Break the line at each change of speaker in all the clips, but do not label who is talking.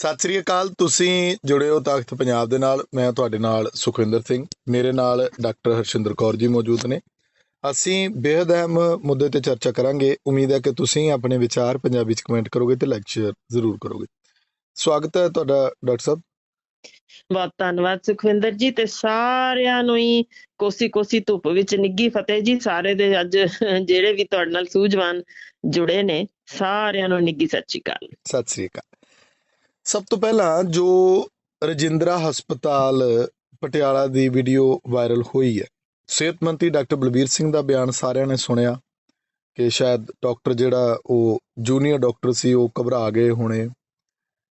ਸਤਿ ਸ੍ਰੀ ਅਕਾਲ ਤੁਸੀਂ ਜੁੜੇ ਹੋ ਤਖਤ ਪੰਜਾਬ ਦੇ ਨਾਲ ਮੈਂ ਤੁਹਾਡੇ ਨਾਲ ਸੁਖਵਿੰਦਰ ਸਿੰਘ। ਮੇਰੇ ਨਾਲ ਡਾਕਟਰ ਹਰਸ਼ਿੰਦਰ ਕੌਰ ਜੀ ਮੌਜੂਦ ਨੇ। ਅਸੀਂ ਬੇहद ਅਹਿਮ ਮੁੱਦੇ ਤੇ ਚਰਚਾ ਕਰਾਂਗੇ। ਉਮੀਦ ਹੈ ਕਿ ਤੁਸੀਂ ਆਪਣੇ ਵਿਚਾਰ ਪੰਜਾਬੀ ਚ ਕਮੈਂਟ ਕਰੋਗੇ ਤੇ ਲਾਈਕ ਸ਼ੇਅਰ ਜ਼ਰੂਰ ਕਰੋਗੇ। ਸਵਾਗਤ ਹੈ ਤੁਹਾਡਾ ਡਾਕਟਰ ਸਾਹਿਬ।
ਬਹੁਤ ਧੰਨਵਾਦ ਸੁਖਵਿੰਦਰ ਜੀ ਤੇ ਸਾਰਿਆਂ ਨੂੰ ਹੀ ਕੋਸੀ ਕੋਸੀ ਧੁੱਪ ਵਿੱਚ ਨਿੱਗੀ ਫਤਿਹ ਜੀ। ਸਾਰੇ ਦੇ ਅੱਜ ਜਿਹੜੇ ਵੀ ਤੁਹਾਡੇ ਨਾਲ ਸੂਝਵਾਨ ਜੁੜੇ ਨੇ ਸਾਰਿਆਂ ਨੂੰ ਨਿੱਗੀ ਸਤਿ ਸ਼੍ਰੀ ਅਕਾਲ।
ਸਤਿ ਸ੍ਰੀ ਅਕਾਲ। ਸਭ ਤੋਂ ਪਹਿਲਾਂ ਜੋ ਰਜਿੰਦਰਾ ਹਸਪਤਾਲ ਪਟਿਆਲਾ ਦੀ ਵੀਡੀਓ ਵਾਇਰਲ ਹੋਈ ਹੈ, ਸਿਹਤ ਮੰਤਰੀ ਡਾਕਟਰ ਬਲਬੀਰ ਸਿੰਘ ਦਾ ਬਿਆਨ ਸਾਰਿਆਂ ਨੇ ਸੁਣਿਆ ਕਿ ਸ਼ਾਇਦ ਡਾਕਟਰ ਜਿਹੜਾ ਉਹ ਜੂਨੀਅਰ ਡਾਕਟਰ ਸੀ, ਉਹ ਘਬਰਾ ਗਏ ਹੋਣੇ।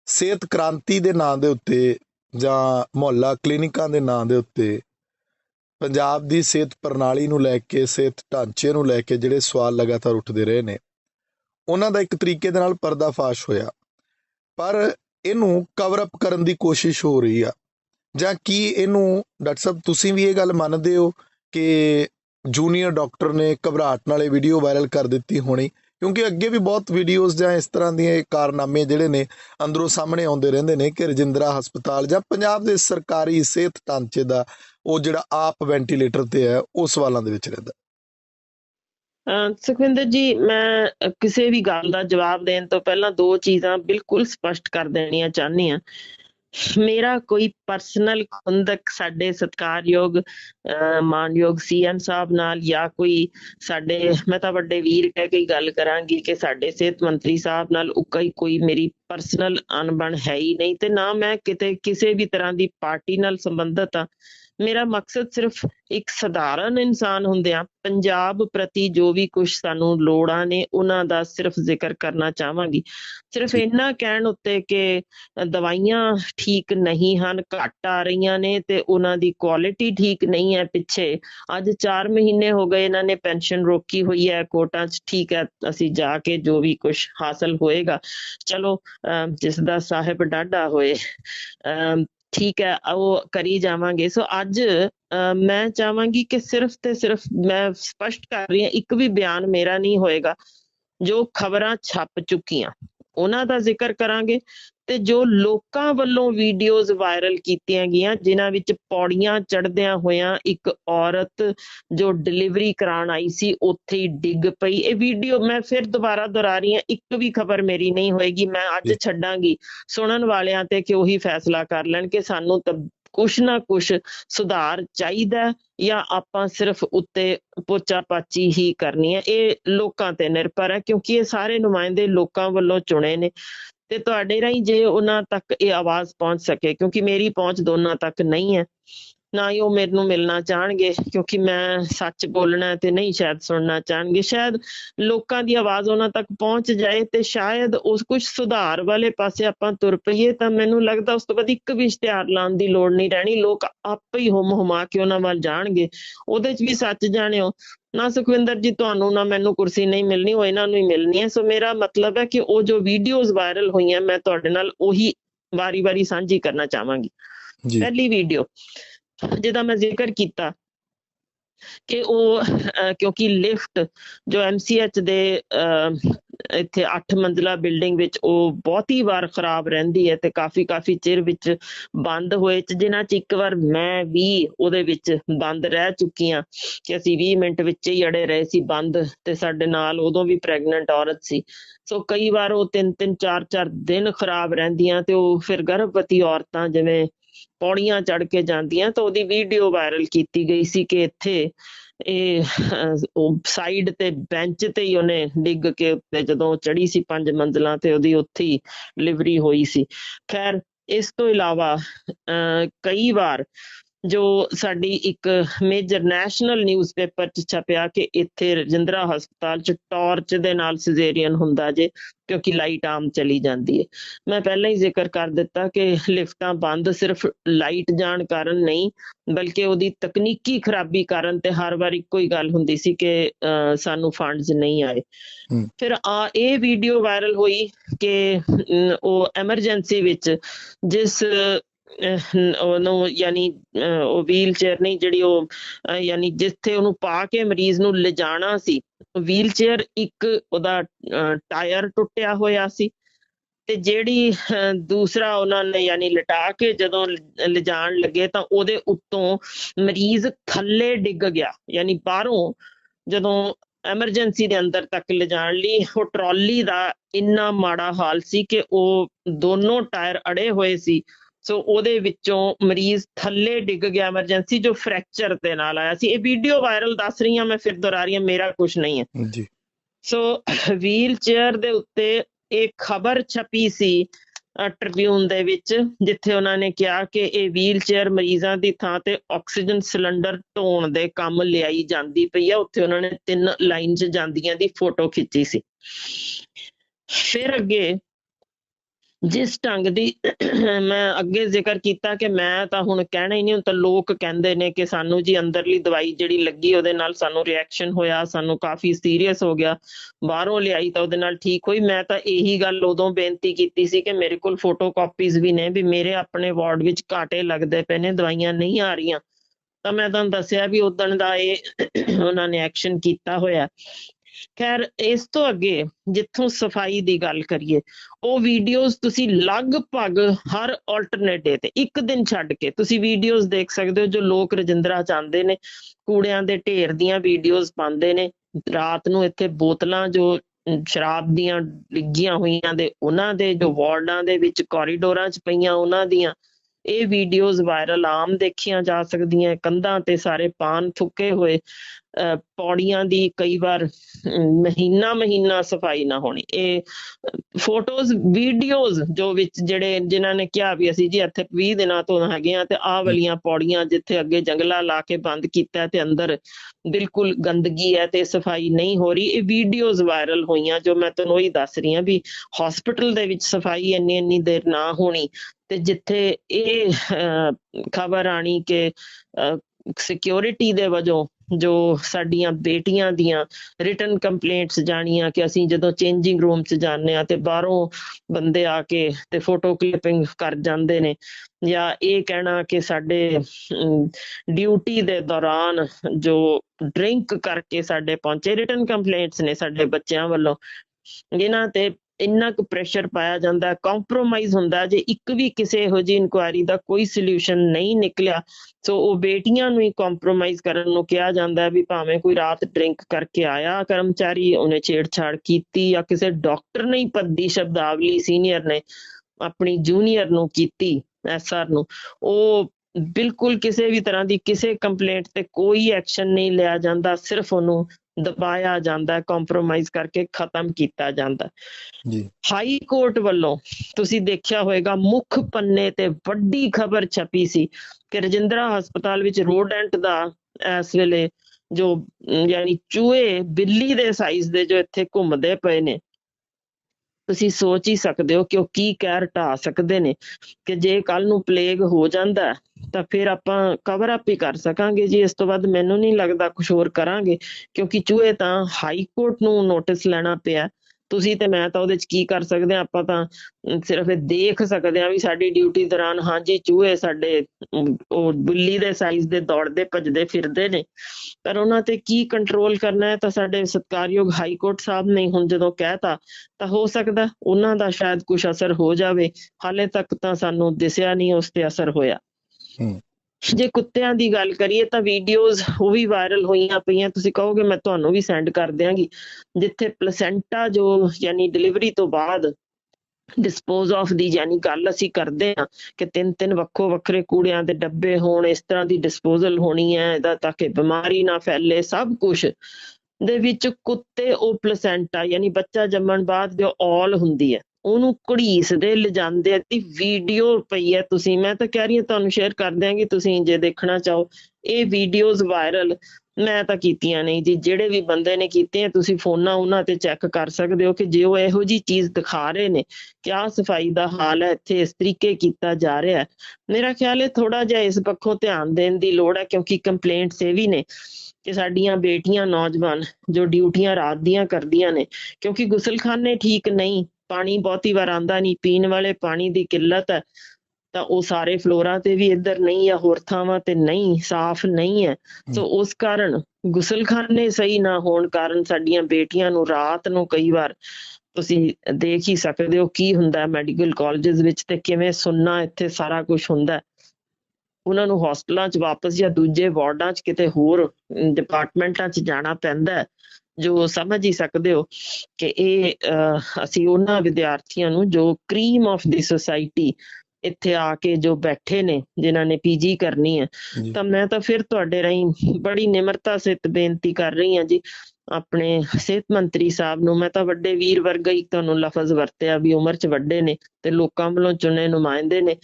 ਸਿਹਤ ਕ੍ਰਾਂਤੀ ਦੇ ਨਾਂ ਦੇ ਉੱਤੇ ਜਾਂ ਮੁਹੱਲਾ ਕਲੀਨਿਕਾਂ ਦੇ ਨਾਂ ਦੇ ਉੱਤੇ ਪੰਜਾਬ ਦੀ ਸਿਹਤ ਪ੍ਰਣਾਲੀ ਨੂੰ ਲੈ ਕੇ, ਸਿਹਤ ਢਾਂਚੇ ਨੂੰ ਲੈ ਕੇ ਜਿਹੜੇ ਸਵਾਲ ਲਗਾਤਾਰ ਉੱਠਦੇ ਰਹੇ ਨੇ, ਉਹਨਾਂ ਦਾ ਇੱਕ ਤਰੀਕੇ ਦੇ ਨਾਲ ਪਰਦਾਫਾਸ਼ ਹੋਇਆ। ਪਰ ਇਹਨੂੰ ਕਵਰ ਅਪ ਕਰਨ ਦੀ ਕੋਸ਼ਿਸ਼ ਹੋ ਰਹੀ ਆ। ਜਾਂ ਕੀ ਇਹਨੂੰ, ਡਾਕਟਰ ਸਾਹਿਬ, ਤੁਸੀਂ ਵੀ ਇਹ ਗੱਲ ਮੰਨਦੇ ਹੋ ਕਿ ਜੂਨੀਅਰ ਡਾਕਟਰ ਨੇ ਘਬਰਾਹਟ ਨਾਲੇ ਵੀਡੀਓ ਵਾਇਰਲ ਕਰ ਦਿੱਤੀ ਹੋਣੀ? ਕਿਉਂਕਿ ਅੱਗੇ ਵੀ ਬਹੁਤ ਵੀਡੀਓਜ਼ ਜਾਂ ਇਸ ਤਰ੍ਹਾਂ ਦੀਆਂ ਕਾਰਨਾਮੇ ਜਿਹੜੇ ਨੇ, ਅੰਦਰੋਂ ਸਾਹਮਣੇ ਆਉਂਦੇ ਰਹਿੰਦੇ ਨੇ ਕਿ ਰਜਿੰਦਰਾ ਹਸਪਤਾਲ ਜਾਂ ਪੰਜਾਬ ਦੇ ਸਰਕਾਰੀ ਸਿਹਤ ਢਾਂਚੇ ਦਾ ਉਹ ਜਿਹੜਾ ਆਪ ਵੈਂਟੀਲੇਟਰ ਤੇ ਹੈ ਉਹ ਸਵਾਲਾਂ ਦੇ ਵਿੱਚ ਰਹਿੰਦਾ।
ਸੁਖਵਿੰਦਰ ਜੀ, ਮੈਂ ਕਿਸੇ ਵੀ ਗੱਲ ਦਾ ਜਵਾਬ ਦੇਣ ਤੋਂ ਪਹਿਲਾਂ ਦੋ ਚੀਜ਼ਾਂ ਬਿਲਕੁਲ ਸਪਸ਼ਟ ਕਰ ਦੇਣੀਆਂ ਚਾਹੁੰਦੀ ਹਾਂ। ਮੇਰਾ ਕੋਈ ਪਰਸਨਲ ਖੁੰਦਕ ਸਾਡੇ ਸਤਿਕਾਰਯੋਗ ਮਾਨਯੋਗ ਸੀਐਮ ਸਾਹਿਬ ਨਾਲ ਜਾਂ ਕੋਈ ਸਾਡੇ, ਮੈਂ ਤਾਂ ਵੱਡੇ ਵੀਰ ਕਹਿ ਕੇ ਗੱਲ ਕਰਾਂਗੀ ਕਿ ਸਾਡੇ ਸਿਹਤ ਮੰਤਰੀ ਸਾਹਿਬ ਨਾਲ ਉਕਾ ਕੋਈ ਮੇਰੀ ਪਰਸਨਲ ਅਣਬਣ ਹੈ ਹੀ ਨਹੀਂ ਤੇ ਨਾ ਮੈਂ ਕਿਤੇ, ਕਿਸੇ ਵੀ ਤਰ੍ਹਾਂ ਦੀ ਪਾਰਟੀ ਨਾਲ ਸੰਬੰਧਤ ਆ ਮੇਰਾ ਮਕਸਦ ਸਿਰਫ ਇੱਕ ਸਧਾਰਨ ਇਨਸਾਨ ਹੁੰਦਿਆਂ ਪੰਜਾਬ ਪ੍ਰਤੀ ਜੋ ਵੀ ਕੁਝ ਸਾਨੂੰ ਲੋੜਾਂ ਨੇ ਉਹਨਾਂ ਦਾ ਸਿਰਫ ਜ਼ਿਕਰ ਕਰਨਾ ਚਾਹਾਂਗੀ। ਸਿਰਫ। ਇੰਨਾ ਕਹਿਣ ਉੱਤੇ ਕਿ ਦਵਾਈਆਂ ਠੀਕ ਨਹੀਂ ਹਨ ਘੱਟ ਆ ਰਹੀਆਂ ਨੇ ਤੇ ਉਹਨਾਂ ਦੀ ਕੁਆਲਿਟੀ ਠੀਕ ਨਹੀਂ ਹੈ ਪਿੱਛੇ। ਅੱਜ 4 ਮਹੀਨੇ ਹੋ ਗਏ ਇਹਨਾਂ ਨੇ ਪੈਨਸ਼ਨ ਰੋਕੀ ਹੋਈ ਹੈ ਕੋਟਾਂ 'ਚ ਠੀਕ ਹੈ ਅਸੀਂ ਜਾ ਕੇ ਜੋ ਵੀ ਕੁਝ ਹਾਸਲ ਹੋਏਗਾ। ਚਲੋ ਜਿਸ ਦਾ ਸਾਹਿਬ ਡਾਢਾ ਹੋਏ ਠੀਕ ਹੈ, ਉਹ ਕਰੀ ਜਾਵਾਂਗੇ। ਸੋ ਅੱਜ ਅਮ ਮੈਂ ਚਾਹਾਂਗੀ ਕਿ ਸਿਰਫ ਤੇ ਸਿਰਫ ਮੈਂ ਸਪਸ਼ਟ ਕਰ ਰਹੀ ਹਾਂ, ਇੱਕ ਵੀ ਬਿਆਨ ਮੇਰਾ ਨਹੀਂ ਹੋਏਗਾ, ਜੋ ਖਬਰਾਂ ਛਪ ਚੁੱਕੀਆਂ। ਉਹਨਾਂ ਦਾ ਜ਼ਿਕਰ ਕਰਾਂਗੇ। ਤੇ ਜੋ ਲੋਕਾਂ ਵੱਲੋਂ ਵੀਡੀਓਜ਼ ਵਾਇਰਲ ਕੀਤੀਆਂ ਗਈਆਂ ਜਿਨ੍ਹਾਂ ਵਿੱਚ ਪੌੜੀਆਂ ਚੜ੍ਹਦਿਆਂ ਹੋਇਆਂ ਇੱਕ ਔਰਤ ਜੋ ਡਿਲੀਵਰੀ ਕਰਾਉਣ ਆਈ ਸੀ ਉੱਥੇ ਹੀ ਡਿੱਗ ਪਈ। ਇਹ ਵੀਡੀਓ ਮੈਂ ਫਿਰ ਦੁਬਾਰਾ ਦੁਹਰਾ ਰਹੀ ਹਾਂ ਇੱਕ ਵੀ ਖਬਰ ਮੇਰੀ ਨਹੀਂ ਹੋਏਗੀ ਮੈਂ ਅੱਜ। ਛੱਡਾਂਗੀ। ਸੁਣਨ ਵਾਲਿਆਂ ਤੇ ਕਿ ਉਹੀ ਫੈਸਲਾ ਕਰ ਲੈਣ ਕਿ ਸਾਨੂੰ ਤਾਂ ਕੁਛ ਨਾ ਕੁਛ ਸੁਧਾਰ ਚਾਹੀਦਾ ਜਾਂ ਆਪਾਂ ਸਿਰਫ ਉੱਤੇ ਪੋਚਾ ਪਾਚੀ ਹੀ ਕਰਨੀ ਹੈ। ਇਹ ਲੋਕਾਂ ਤੇ ਨਿਰਭਰ ਹੈ ਕਿਉਂਕਿ ਇਹ ਸਾਰੇ ਨੁਮਾਇੰਦੇ ਲੋਕਾਂ ਵੱਲੋਂ ਚੁਣੇ ਨੇ। ਤੇ ਤੁਹਾਡੇ ਰਾਹੀਂ ਜੇ ਉਹਨਾਂ ਤੱਕ ਇਹ ਆਵਾਜ਼ ਪਹੁੰਚ ਸਕੇ, ਕਿਉਂਕਿ ਮੇਰੀ ਪਹੁੰਚ ਦੋਨਾਂ ਤੱਕ ਨਹੀਂ ਹੈ। ਨਾ ਹੀ ਉਹ ਮੈਨੂੰ ਮਿਲਣਾ ਚਾਹਣਗੇ ਕਿਉਂਕਿ ਮੈਂ ਸੱਚ ਬੋਲਣਾ ਤੇ ਨਹੀਂ ਸ਼ਾਇਦ ਸੁਣਨਾ ਚਾਹਣਗੇ। ਸ਼ਾਇਦ ਲੋਕਾਂ ਦੀ ਆਵਾਜ਼ ਉਹਨਾਂ ਤੱਕ ਪਹੁੰਚ ਜਾਏ ਤੇ ਸ਼ਾਇਦ ਉਸ ਕੁਝ ਸੁਧਾਰ ਵਾਲੇ ਪਾਸੇ ਆਪਾਂ ਤੁਰ ਪਈਏ ਤਾਂ ਮੈਨੂੰ ਲੱਗਦਾ ਉਸ ਤੋਂ ਬਾਅਦ ਇੱਕ ਵੀ ਇਸ਼ਤਿਹਾਰ ਲਾਉਣ ਦੀ ਲੋੜ ਨਹੀਂ ਰਹਿਣੀ। ਲੋਕ ਆਪੇ ਹੀ ਹੁਮ ਹੁਮਾ ਕੇ ਉਹਨਾਂ ਵੱਲ ਜਾਣਗੇ। ਉਹਦੇ 'ਚ ਵੀ ਸੱਚ ਜਾਣਿਓ। ਨਾ ਸੁਖਵਿੰਦਰ ਜੀ ਤੁਹਾਨੂੰ ਨਾ ਮੈਨੂੰ ਕੁਰਸੀ ਨਹੀਂ ਮਿਲਣੀ ਉਹ ਇਹਨਾਂ ਨੂੰ ਹੀ ਮਿਲਣੀ ਹੈ। ਸੋ ਮੇਰਾ ਮਤਲਬ ਹੈ ਕਿ ਉਹ ਜੋ ਵੀਡੀਓਜ਼ ਵਾਇਰਲ ਹੋਈਆਂ ਮੈਂ ਤੁਹਾਡੇ ਨਾਲ ਉਹੀ ਵਾਰੀ-ਵਾਰੀ ਸਾਂਝੀ ਕਰਨਾ ਚਾਹਾਂਗੀ।
ਜੀ।
ਪਹਿਲੀ ਵੀਡੀਓ। ਜਿਹਦਾ ਮੈਂ ਜ਼ਿਕਰ ਕੀਤਾ ਕਿ ਉਹ ਕਿਉਂਕਿ ਲਿਫਟ ਜੋ ਐਮਸੀਐਚ ਦੇ ਇੱਥੇ 8 ਮੰਜ਼ਲਾ ਬਿਲਡਿੰਗ ਵਿੱਚ ਉਹ ਬਹੁਤੀ ਵਾਰ ਖਰਾਬ ਰਹਿੰਦੀ ਹੈ ਤੇ ਕਾਫੀ ਕਾਫੀ ਚਿਰ ਵਿੱਚ ਬੰਦ ਹੋਏ ਚ, ਜਿਨ੍ਹਾਂ ਚ ਇੱਕ ਵਾਰ ਮੈਂ ਵੀ ਉਹਦੇ ਵਿੱਚ ਬੰਦ ਰਹਿ ਚੁੱਕੀ ਆ ਕਿ ਅਸੀਂ 20 ਮਿੰਟ ਵਿੱਚ ਹੀ ਅੜੇ ਰਹੇ ਸੀ ਬੰਦ ਤੇ ਸਾਡੇ ਨਾਲ ਉਦੋਂ ਵੀ ਪ੍ਰੈਗਨੈਂਟ ਔਰਤ ਸੀ। ਸੋ ਕਈ ਵਾਰ ਉਹ ਤਿੰਨ ਤਿੰਨ, ਚਾਰ ਚਾਰ ਦਿਨ ਖਰਾਬ ਰਹਿੰਦੀਆਂ ਤੇ ਉਹ ਫਿਰ ਗਰਭਵਤੀ ਔਰਤਾਂ ਜਿਵੇਂ ਪੌੜੀਆਂ ਚੜ ਕੇ ਜਾਂਦੀਆਂ ਤਾਂ ਉਹਦੀ ਵੀਡੀਓ ਵਾਇਰਲ ਕੀਤੀ ਗਈ ਸੀ ਕਿ ਇੱਥੇ ਇਹ ਸਾਈਡ ਤੇ ਬੈਂਚ ਤੇ ਹੀ ਉਹਨੇ ਡਿੱਗ ਕੇ ਉੱਤੇ ਜਦੋਂ ਚੜੀ ਸੀ ਪੰਜ ਮੰਜ਼ਲਾਂ ਤੇ ਉਹਦੀ ਉੱਥੇ ਹੀ ਡਿਲੀਵਰੀ ਹੋਈ ਸੀ। ਖੈਰ ਇਸ ਤੋਂ ਇਲਾਵਾ ਅਹ, ਕਈ ਵਾਰ ਜੋ ਸਾਡੀ ਇੱਕ ਮੇਜਰ ਨੈਸ਼ਨਲ ਨਿਊਜ਼ਪੇਪਰ ਚ ਛਪਿਆ ਕਿ ਇੱਥੇ ਰਜਿੰਦਰਾ ਹਸਪਤਾਲ ਚ ਟਾਰਚ ਦੇ ਨਾਲ ਸਿਜ਼ੇਰੀਅਨ ਹੁੰਦਾ ਜੇ ਕਿਉਂਕਿ ਲਾਈਟ ਆਮ ਚਲੀ ਜਾਂਦੀ ਹੈ ਮੈਂ ਪਹਿਲਾਂ ਹੀ ਜ਼ਿਕਰ ਕਰ ਦਿੱਤਾ ਕਿ ਲਿਫਟਾਂ ਬੰਦ ਸਿਰਫ ਲਾਈਟ ਜਾਣ ਕਾਰਨ ਨਹੀਂ ਬਲਕਿ ਉਹਦੀ ਤਕਨੀਕੀ ਖਰਾਬੀ ਕਾਰਨ ਤੇ ਹਰ ਵਾਰ ਇੱਕੋ ਹੀ ਗੱਲ ਹੁੰਦੀ ਸੀ ਕਿ ਸਾਨੂੰ ਫੰਡਸ ਨਹੀਂ ਆਏ। ਫਿਰ ਆ ਇਹ ਵੀਡੀਓ ਵਾਇਰਲ ਹੋਈ ਕਿ ਉਹ ਐਮਰਜੈਂਸੀ ਵਿੱਚ ਜਿਸ ਉਹਨੂੰ ਯਾਨੀ ਉਹ ਵੀਲ ਚੇਅਰ ਨਹੀਂ, ਜਿਹੜੀ ਉਹ ਯਾਨੀ ਜਿੱਥੇ ਉਹਨੂੰ ਪਾ ਕੇ ਮਰੀਜ਼ ਨੂੰ ਲਿਜਾਣਾ ਸੀ ਵੀਲ ਚੇਅਰ ਇੱਕ ਉਹਦਾ ਟਾਇਰ ਟੁੱਟਿਆ ਹੋਇਆ ਸੀ ਤੇ ਜਿਹੜੀ ਦੂਸਰਾ ਉਹਨਾਂ ਨੇ ਯਾਨੀ ਲਟਾ ਕੇ ਜਦੋਂ ਲਿਜਾਣ ਲੱਗੇ ਤਾਂ ਉਹਦੇ ਉੱਤੋਂ ਮਰੀਜ਼ ਥੱਲੇ ਡਿੱਗ ਗਿਆ, ਯਾਨੀ ਬਾਹਰੋਂ ਜਦੋਂ ਐਮਰਜੈਂਸੀ ਦੇ ਅੰਦਰ ਤੱਕ ਲਿਜਾਣ ਲਈ, ਉਹ ਟਰਾਲੀ ਦਾ ਇੰਨਾ ਮਾੜਾ ਹਾਲ ਸੀ ਕਿ ਉਹ ਦੋਨੋਂ ਟਾਇਰ ਅੜੇ ਹੋਏ ਸੀ ਸੋ ਉਹਦੇ ਵਿੱਚੋਂ ਮਰੀਜ਼ ਥੱਲੇ ਡਿੱਗ ਗਿਆ ਐਮਰਜੈਂਸੀ ਜੋ ਫ੍ਰੈਕਚਰ ਦੇ ਨਾਲ ਆਇਆ ਸੀ। ਇਹ ਵੀਡੀਓ ਵਾਇਰਲ ਦੱਸ ਰਹੀ ਹਾਂ ਮੈਂ ਫਿਰ ਦੁਹਰਾ ਰਹੀ ਹਾਂ ਮੇਰਾ ਕੁਝ ਨਹੀਂ ਹੈ।
ਜੀ।
ਸੋ ਵੀਲ ਚੇਅਰ ਦੇ ਉੱਤੇ ਇੱਕ ਖਬਰ ਛਪੀ ਸੀ ਟ੍ਰਿਬਿਊਨ ਦੇ ਵਿੱਚ ਜਿੱਥੇ ਉਹਨਾਂ ਨੇ ਕਿਹਾ ਕਿ ਇਹ ਵੀਲ ਚੇਅਰ ਮਰੀਜ਼ਾਂ ਦੀ ਥਾਂ ਤੇ ਆਕਸੀਜਨ ਸਿਲੰਡਰ ਢੋਣ ਦੇ ਕੰਮ ਲਿਆਈ ਜਾਂਦੀ ਪਈ ਆ। ਉੱਥੇ ਉਹਨਾਂ ਨੇ ਤਿੰਨ ਲਾਈਨ 'ਚ ਜਾਂਦੀਆਂ ਦੀ ਫੋਟੋ ਖਿੱਚੀ ਸੀ। ਫਿਰ ਅੱਗੇ ਜਿਸ ਢੰਗ ਦੀ ਮੈਂ ਅੱਗੇ ਜ਼ਿਕਰ ਕੀਤਾ ਕਿ ਮੈਂ ਤਾਂ ਹੁਣ ਕਹਿਣਾ ਹੀ ਨਹੀਂ, ਹੁਣ ਤਾਂ ਲੋਕ ਕਹਿੰਦੇ ਨੇ ਕਿ ਸਾਨੂੰ ਜੀ ਅੰਦਰਲੀ ਦਵਾਈ ਜਿਹੜੀ ਲੱਗੀ ਉਹਦੇ ਨਾਲ ਸਾਨੂੰ ਰਿਐਕਸ਼ਨ ਹੋਇਆ, ਸਾਨੂੰ ਕਾਫੀ ਸੀਰੀਅਸ ਹੋ ਗਿਆ, ਬਾਹਰੋਂ ਲਿਆਈ ਤਾਂ ਉਹਦੇ ਨਾਲ ਠੀਕ ਹੋਈ। ਮੈਂ ਤਾਂ ਇਹੀ ਗੱਲ ਉਦੋਂ ਬੇਨਤੀ ਕੀਤੀ ਸੀ ਕਿ ਮੇਰੇ ਕੋਲ ਫੋਟੋ ਕਾਪੀਜ਼ ਵੀ ਨੇ ਵੀ ਮੇਰੇ ਆਪਣੇ ਵਾਰਡ ਵਿੱਚ ਘਾਟੇ ਲੱਗਦੇ ਪਏ ਨੇ, ਦਵਾਈਆਂ ਨਹੀਂ ਆ ਰਹੀਆਂ। ਤਾਂ ਮੈਂ ਤੁਹਾਨੂੰ ਦੱਸਿਆ ਵੀ ਉਦਣ ਦਾ ਇਹ ਉਹਨਾਂ ਨੇ ਐਕਸ਼ਨ ਕੀਤਾ ਹੋਇਆ। ਖੈਰ, ਇਸ ਤੋਂ ਅੱਗੇ ਜਿੱਥੋਂ ਸਫ਼ਾਈ ਦੀ ਗੱਲ ਕਰੀਏ, ਉਹ ਵੀਡੀਓਜ਼ ਤੁਸੀਂ ਲਗਭਗ ਹਰ ਆਲਟਰਨੇਟ ਡੇ ਤੇ, ਇੱਕ ਦਿਨ ਛੱਡ ਕੇ ਤੁਸੀਂ ਵੀਡੀਓਜ਼ ਦੇਖ ਸਕਦੇ ਹੋ ਜੋ ਲੋਕ ਰਜਿੰਦਰਾ ਚਾਹੁੰਦੇ ਨੇ, ਕੂੜਿਆਂ ਦੇ ਢੇਰ ਦੀਆਂ ਵੀਡੀਓਜ਼ ਪਾਉਂਦੇ ਨੇ, ਰਾਤ ਨੂੰ ਇੱਥੇ ਬੋਤਲਾਂ ਜੋ ਸ਼ਰਾਬ ਦੀਆਂ ਡਿੱਗੀਆਂ ਹੋਈਆਂ ਦੇ ਉਹਨਾਂ ਦੇ ਜੋ ਵਾਰਡਾਂ ਦੇ ਵਿੱਚ ਕੋਰੀਡੋਰਾਂ 'ਚ ਪਈਆਂ, ਉਹਨਾਂ ਦੀਆਂ ਇਹ ਵੀਡੀਓਜ਼ ਵਾਇਰਲ ਆਮ ਦੇਖੀਆਂ ਜਾ ਸਕਦੀਆਂ, ਕੰਧਾਂ ਤੇ ਸਾਰੇ ਪਾਨ ਥੁੱਕੇ ਹੋਏ ਪੌੜੀਆਂ ਦੀ ਕਈ ਵਾਰ ਮਹੀਨਾ ਮਹੀਨਾ ਸਫ਼ਾਈ ਨਾ ਹੋਣੀ। ਇਹ ਫੋਟੋਜ਼ ਵੀਡੀਓਜ਼ ਜੋ ਵਿੱਚ ਜਿਹੜੇ ਜਿਨ੍ਹਾਂ ਨੇ ਕਿਹਾ ਵੀ ਅਸੀਂ ਜੀ ਇੱਥੇ 20 ਦਿਨਾਂ ਤੋਂ ਹੈਗੇ ਆ ਤੇ ਆਹ ਵਾਲੀਆਂ ਪੌੜੀਆਂ ਜਿੱਥੇ ਅੱਗੇ ਜੰਗਲਾ ਲਾ ਕੇ ਬੰਦ ਕੀਤਾ ਤੇ ਅੰਦਰ ਬਿਲਕੁਲ ਗੰਦਗੀ ਹੈ ਤੇ ਸਫ਼ਾਈ ਨਹੀਂ ਹੋ ਰਹੀ, ਇਹ ਵੀਡੀਓਜ਼ ਵਾਇਰਲ ਹੋਈਆਂ ਜੋ ਮੈਂ ਤੁਹਾਨੂੰ ਉਹੀ ਦੱਸ ਰਹੀ ਹਾਂ ਵੀ ਹਸਪੀਟਲ ਦੇ ਵਿੱਚ ਸਫ਼ਾਈ ਇੰਨੀ ਇੰਨੀ ਦੇਰ ਨਾ ਹੋਣੀ ਤੇ ਜਿੱਥੇ ਇਹ ਖਬਰ ਆਣੀ ਕਿ ਸਿਕਿਉਰਿਟੀ ਦੇ ਵਜੋਂ ਜੋ ਸਾਡੀਆਂ ਬੇਟੀਆਂ ਦੀਆਂ ਰਿਟਨ ਕੰਪਲੇਂਟਸ ਜਾਣੀਆਂ ਕਿ ਅਸੀਂ ਜਦੋਂ ਚੇਂਜਿੰਗ ਰੂਮ 'ਚ ਜਾਂਦੇ ਆ ਤੇ ਬਾਹਰੋਂ ਬੰਦੇ ਆ ਕੇ ਤੇ ਫੋਟੋ ਕਲਿੱਪਿੰਗ ਕਰ ਜਾਂਦੇ ਨੇ ਜਾਂ ਇਹ ਕਹਿਣਾ ਕਿ ਸਾਡੇ ਡਿਊਟੀ ਦੇ ਦੌਰਾਨ ਜੋ ਡਰਿੰਕ ਕਰਕੇ ਸਾਡੇ ਪਹੁੰਚੇ ਰਿਟਨ ਕੰਪਲੇਂਟਸ ਨੇ ਸਾਡੇ ਬੱਚਿਆਂ ਵੱਲੋਂ, ਇਹਨਾਂ ਤੇ ਇੰਨਾ ਕੁ ਪ੍ਰੈਸ਼ਰ ਪਾਇਆ ਜਾਂਦਾ ਕੰਪਰੋਮਾਈਜ਼ ਹੁੰਦਾ ਜੇ ਇੱਕ ਵੀ ਕਿਸੇ ਇਹੋ ਜਿਹੀ ਇਨਕੁਆਇਰੀ ਦਾ ਕੋਈ ਸੋਲੂਸ਼ਨ ਨਹੀਂ ਨਿਕਲਿਆ, ਸੋ ਉਹ ਬੇਟੀਆਂ ਨੂੰ ਹੀ ਕੰਪਰੋਮਾਈਜ਼ ਕਰਨ ਨੂੰ ਕਿਹਾ ਜਾਂਦਾ ਵੀ ਭਾਵੇਂ ਕੋਈ ਰਾਤ ਡਰਿੰਕ ਕਰਕੇ ਆਇਆ ਕਰਮਚਾਰੀ, ਉਹਨੇ ਛੇੜਛਾੜ ਕੀਤੀ ਜਾਂ ਕਿਸੇ ਡਾਕਟਰ ਨੇ ਹੀ ਪੱਦੀ ਸ਼ਬਦਾਵਲੀ ਸੀਨੀਅਰ ਨੇ ਆਪਣੀ ਜੂਨੀਅਰ ਨੂੰ ਕੀਤੀ ਐਸਆਰ ਨੂੰ, ਉਹ ਬਿਲਕੁਲ ਕਿਸੇ ਵੀ ਤਰ੍ਹਾਂ ਦੀ ਕਿਸੇ ਕੰਪਲੇਂਟ ਤੇ ਕੋਈ ਐਕਸ਼ਨ ਨਹੀਂ ਲਿਆ ਜਾਂਦਾ, ਸਿਰਫ ਉਹਨੂੰ ਦਬਾਇਆ ਜਾਂਦਾ ਕੰਪਰੋਮਾਈਜ਼ ਕਰਕੇ ਖਤਮ ਕੀਤਾ ਜਾਂਦਾ
ਜੀ।
ਹਾਈ ਕੋਰਟ ਵੱਲੋਂ ਤੁਸੀਂ ਦੇਖਿਆ ਹੋਵੇਗਾ ਮੁੱਖ ਪੰਨੇ ਤੇ ਵੱਡੀ ਖਬਰ ਛਪੀ ਸੀ ਕਿ ਰਜਿੰਦਰਾ ਹਸਪਤਾਲ ਵਿੱਚ ਰੋਡੈਂਟ ਦਾ ਇਸ ਵੇਲੇ ਜੋ ਯਾਨੀ ਚੂਹੇ ਬਿੱਲੀ ਦੇ ਸਾਈਜ਼ ਦੇ ਜੋ ਇੱਥੇ ਘੁੰਮਦੇ ਪਏ ਨੇ ਤੁਸੀਂ ਸੋਚ ਹੀ ਸਕਦੇ ਹੋ ਕਿ ਉਹ ਕੀ ਕਹਿਰ ਢਾ ਸਕਦੇ ਨੇ ਕਿ ਜੇ ਕੱਲ ਨੂੰ ਪਲੇਗ ਹੋ ਜਾਂਦਾ ਤਾਂ ਫਿਰ ਆਪਾਂ ਕਵਰ ਅਪ ਹੀ ਕਰ ਸਕਾਂਗੇ ਜੀ। ਇਸ ਤੋਂ ਬਾਅਦ ਮੈਨੂੰ ਨਹੀਂ ਲੱਗਦਾ ਕੁਝ ਹੋਰ ਕਰਾਂਗੇ, ਕਿਉਂਕਿ ਚੂਹੇ ਤਾਂ ਹਾਈ ਕੋਰਟ ਨੂੰ ਨੋਟਿਸ ਲੈਣਾ ਪਿਆ। ਤੁਸੀਂ ਤੇ ਮੈਂ ਤਾਂ ਉਹਦੇ ਚ ਕੀ ਕਰ ਸਕਦੇ ਹਾਂ, ਆਪਾਂ ਤਾਂ ਸਿਰਫ ਇਹ ਦੇਖ ਸਕਦੇ ਹਾਂ ਵੀ ਸਾਡੀ ਡਿਊਟੀ ਦੌਰਾਨ ਹਾਂਜੀ ਚੂਹੇ ਸਾਡੇ ਉਹ ਬਿੱਲੀ ਦੇ ਸਾਈਜ਼ ਦੇ ਦੌੜਦੇ, ਭੱਜਦੇ, ਫਿਰਦੇ ਨੇ। ਪਰ ਉਹਨਾਂ ਤੇ ਕੀ ਕੰਟਰੋਲ ਕਰਨਾ ਹੈ ਤਾਂ ਸਾਡੇ ਸਤਿਕਾਰਯੋਗ ਹਾਈ ਕੋਰਟ ਸਾਹਿਬ ਨੇ ਹੁਣ ਜਦੋਂ ਕਹਿਤਾ, ਤਾਂ ਹੋ ਸਕਦਾ ਉਹਨਾਂ ਦਾ ਸ਼ਾਇਦ ਕੁਝ ਅਸਰ ਹੋ ਜਾਵੇ। ਹਾਲੇ ਤੱਕ ਤਾਂ ਸਾਨੂੰ ਦਿਸਿਆ ਨਹੀਂ ਉਸ ਤੇ ਅਸਰ ਹੋਇਆ। ਜੇ ਕੁੱਤਿਆਂ ਦੀ ਗੱਲ ਕਰੀਏ ਤਾਂ ਵੀਡੀਓਜ਼ ਉਹ ਵੀ ਵਾਇਰਲ ਹੋਈਆਂ ਪਈਆਂ। ਤੁਸੀਂ ਕਹੋਗੇ ਮੈਂ ਤੁਹਾਨੂੰ ਵੀ ਸੈਂਡ ਕਰ ਦਿਆਂਗੀ। ਜਿੱਥੇ ਪਲਸੈਂਟਾ ਜੋ ਯਾਨੀ ਡਿਲੀਵਰੀ ਤੋਂ ਬਾਅਦ ਡਿਸਪੋਜ਼ ਆਫ ਦੀ ਯਾਨੀ ਗੱਲ ਅਸੀਂ ਕਰਦੇ ਹਾਂ ਕਿ ਤਿੰਨ ਤਿੰਨ ਵੱਖੋ ਵੱਖਰੇ ਕੂੜਿਆਂ ਦੇ ਡੱਬੇ ਹੋਣ, ਇਸ ਤਰ੍ਹਾਂ ਦੀ ਡਿਸਪੋਜ਼ਲ ਹੋਣੀ ਹੈ, ਇਹਦਾ ਤਾਂ ਕਿ ਬਿਮਾਰੀ ਨਾ ਫੈਲੇ, ਸਭ ਕੁਝ ਦੇ ਵਿੱਚ ਕੁੱਤੇ ਉਹ ਪਲਸੈਂਟਾ ਯਾਨੀ ਬੱਚਾ ਜੰਮਣ ਬਾਅਦ ਜੋ ਔਲ ਹੁੰਦੀ ਹੈ। ਉਹਨੂੰ ਘੜੀਸਦੇ ਲਿਜਾਂਦੇ ਆ ਦੀ ਵੀਡੀਓ ਪਈ ਹੈ ਤੁਸੀਂ। ਮੈਂ ਤਾਂ ਕਹਿ ਰਹੀ ਹਾਂ ਤੁਹਾਨੂੰ ਸ਼ੇਅਰ ਕਰ ਦਿਆਂਗੀ, ਤੁਸੀਂ ਜੇ ਦੇਖਣਾ ਚਾਹੋ। ਇਹ ਵੀਡੀਓਜ਼ ਵਾਇਰਲ ਮੈਂ ਤਾਂ ਕੀਤੀਆਂ ਨਹੀਂ ਜੀ। ਜਿਹੜੇ ਵੀ ਬੰਦੇ ਨੇ ਕੀਤੇ ਤੁਸੀਂ ਫੋਨਾਂ ਉਹਨਾਂ ਤੇ ਚੈੱਕ ਕਰ ਸਕਦੇ ਹੋ ਕਿ ਜੇ ਉਹ ਇਹੋ ਜੀ ਚੀਜ਼ ਦਿਖਾ ਰਹੇ ਨੇ ਕਿ ਆਹ ਸਫ਼ਾਈ ਦਾ ਹਾਲ ਹੈ, ਇੱਥੇ ਇਸ ਤਰੀਕੇ ਕੀਤਾ ਜਾ ਰਿਹਾ ਹੈ। ਮੇਰਾ ਖਿਆਲ ਹੈ ਥੋੜਾ ਜਿਹਾ ਇਸ ਪੱਖੋਂ ਧਿਆਨ ਦੇਣ ਦੀ ਲੋੜ ਹੈ, ਕਿਉਂਕਿ ਕੰਪਲੇਂਟਸ ਇਹ ਵੀ ਨੇ ਕਿ ਸਾਡੀਆਂ ਬੇਟੀਆਂ ਨੌਜਵਾਨ ਜੋ ਡਿਊਟੀਆਂ ਰਾਤ ਦੀਆਂ ਕਰਦੀਆਂ ਨੇ, ਕਿਉਂਕਿ ਗੁਸਲਖਾਨੇ ਠੀਕ ਨਹੀਂ ਪਾਣੀ ਬਹੁਤੀ ਵਾਰ ਆਂਦਾ ਨਹੀਂ ਪੀਣ ਵਾਲੇ ਪਾਣੀ ਦੀ ਕਿੱਲਤ ਹੈ ਤਾਂ ਉਹ ਸਾਰੇ ਫਲੋਰਾਂ ਤੇ ਵੀ ਇੱਧਰ ਨਹੀਂ ਆ ਹੋਰ ਥਾਵਾਂ ਤੇ ਨਹੀਂ ਸਾਫ਼ ਨਹੀਂ ਹੈ। ਸੋ ਉਸ ਕਾਰਨ ਗੁਸਲਖਾਨੇ ਸਹੀ ਨਾ ਹੋਣ ਕਾਰਨ ਸਾਡੀਆਂ ਬੇਟੀਆਂ ਨੂੰ ਰਾਤ ਨੂੰ ਕਈ ਵਾਰ ਤੁਸੀਂ ਦੇਖ ਹੀ ਸਕਦੇ ਹੋ ਕੀ ਹੁੰਦਾ ਮੈਡੀਕਲ ਕਾਲਜਸ ਵਿੱਚ ਤੇ ਕਿਵੇਂ ਸੁਣਨਾ ਇੱਥੇ ਸਾਰਾ ਕੁਝ ਹੁੰਦਾ। ਉਹਨਾਂ ਨੂੰ ਹੌਸਟਲਾਂ 'ਚ ਵਾਪਸ ਜਾਂ ਦੂਜੇ ਵਾਰਡਾਂ 'ਚ ਕਿਤੇ ਹੋਰ ਡਿਪਾਰਟਮੈਂਟਾਂ 'ਚ ਜਾਣਾ ਪੈਂਦਾ ਜੋ ਸਮਝ ਹੀ ਸਕਦੇ ਹੋ ਕਿ ਇਹ ਅਸੀਂ ਉਹਨਾਂ ਵਿਦਿਆਰਥੀਆਂ ਨੂੰ ਜੋ ਕਰੀਮ ਆਫ ਦੀ ਸੁਸਾਇਟੀ ਇੱਥੇ ਆ ਕੇ ਜੋ ਬੈਠੇ ਨੇ ਜਿਨ੍ਹਾਂ ਨੇ ਪੀਜੀ ਕਰਨੀ ਹੈ ਤਾਂ ਮੈਂ ਤਾਂ ਫਿਰ ਤੁਹਾਡੇ ਰਾਹੀਂ ਬੜੀ ਨਿਮਰਤਾ ਸਹਿਤ ਬੇਨਤੀ ਕਰ ਰਹੀ ਹਾਂ ਜੀ। ਆਪਣੇ ਸਿਹਤ ਮੰਤਰੀ ਸਾਹਿਬ ਨੂੰ ਮੈਂ ਤਾਂ ਵੱਡੇ ਵੀਰ ਵਰਗਾ ਹੀ ਤੁਹਾਨੂੰ ਲਫ਼ਜ਼ ਵਰਤਿਆ ਵੀ ਉਮਰ 'ਚ ਵੱਡੇ ਨੇ ਤੇ ਲੋਕਾਂ ਵੱਲੋਂ ਚੁਣੇ ਨੁਮਾਇੰਦੇ ਨੇ।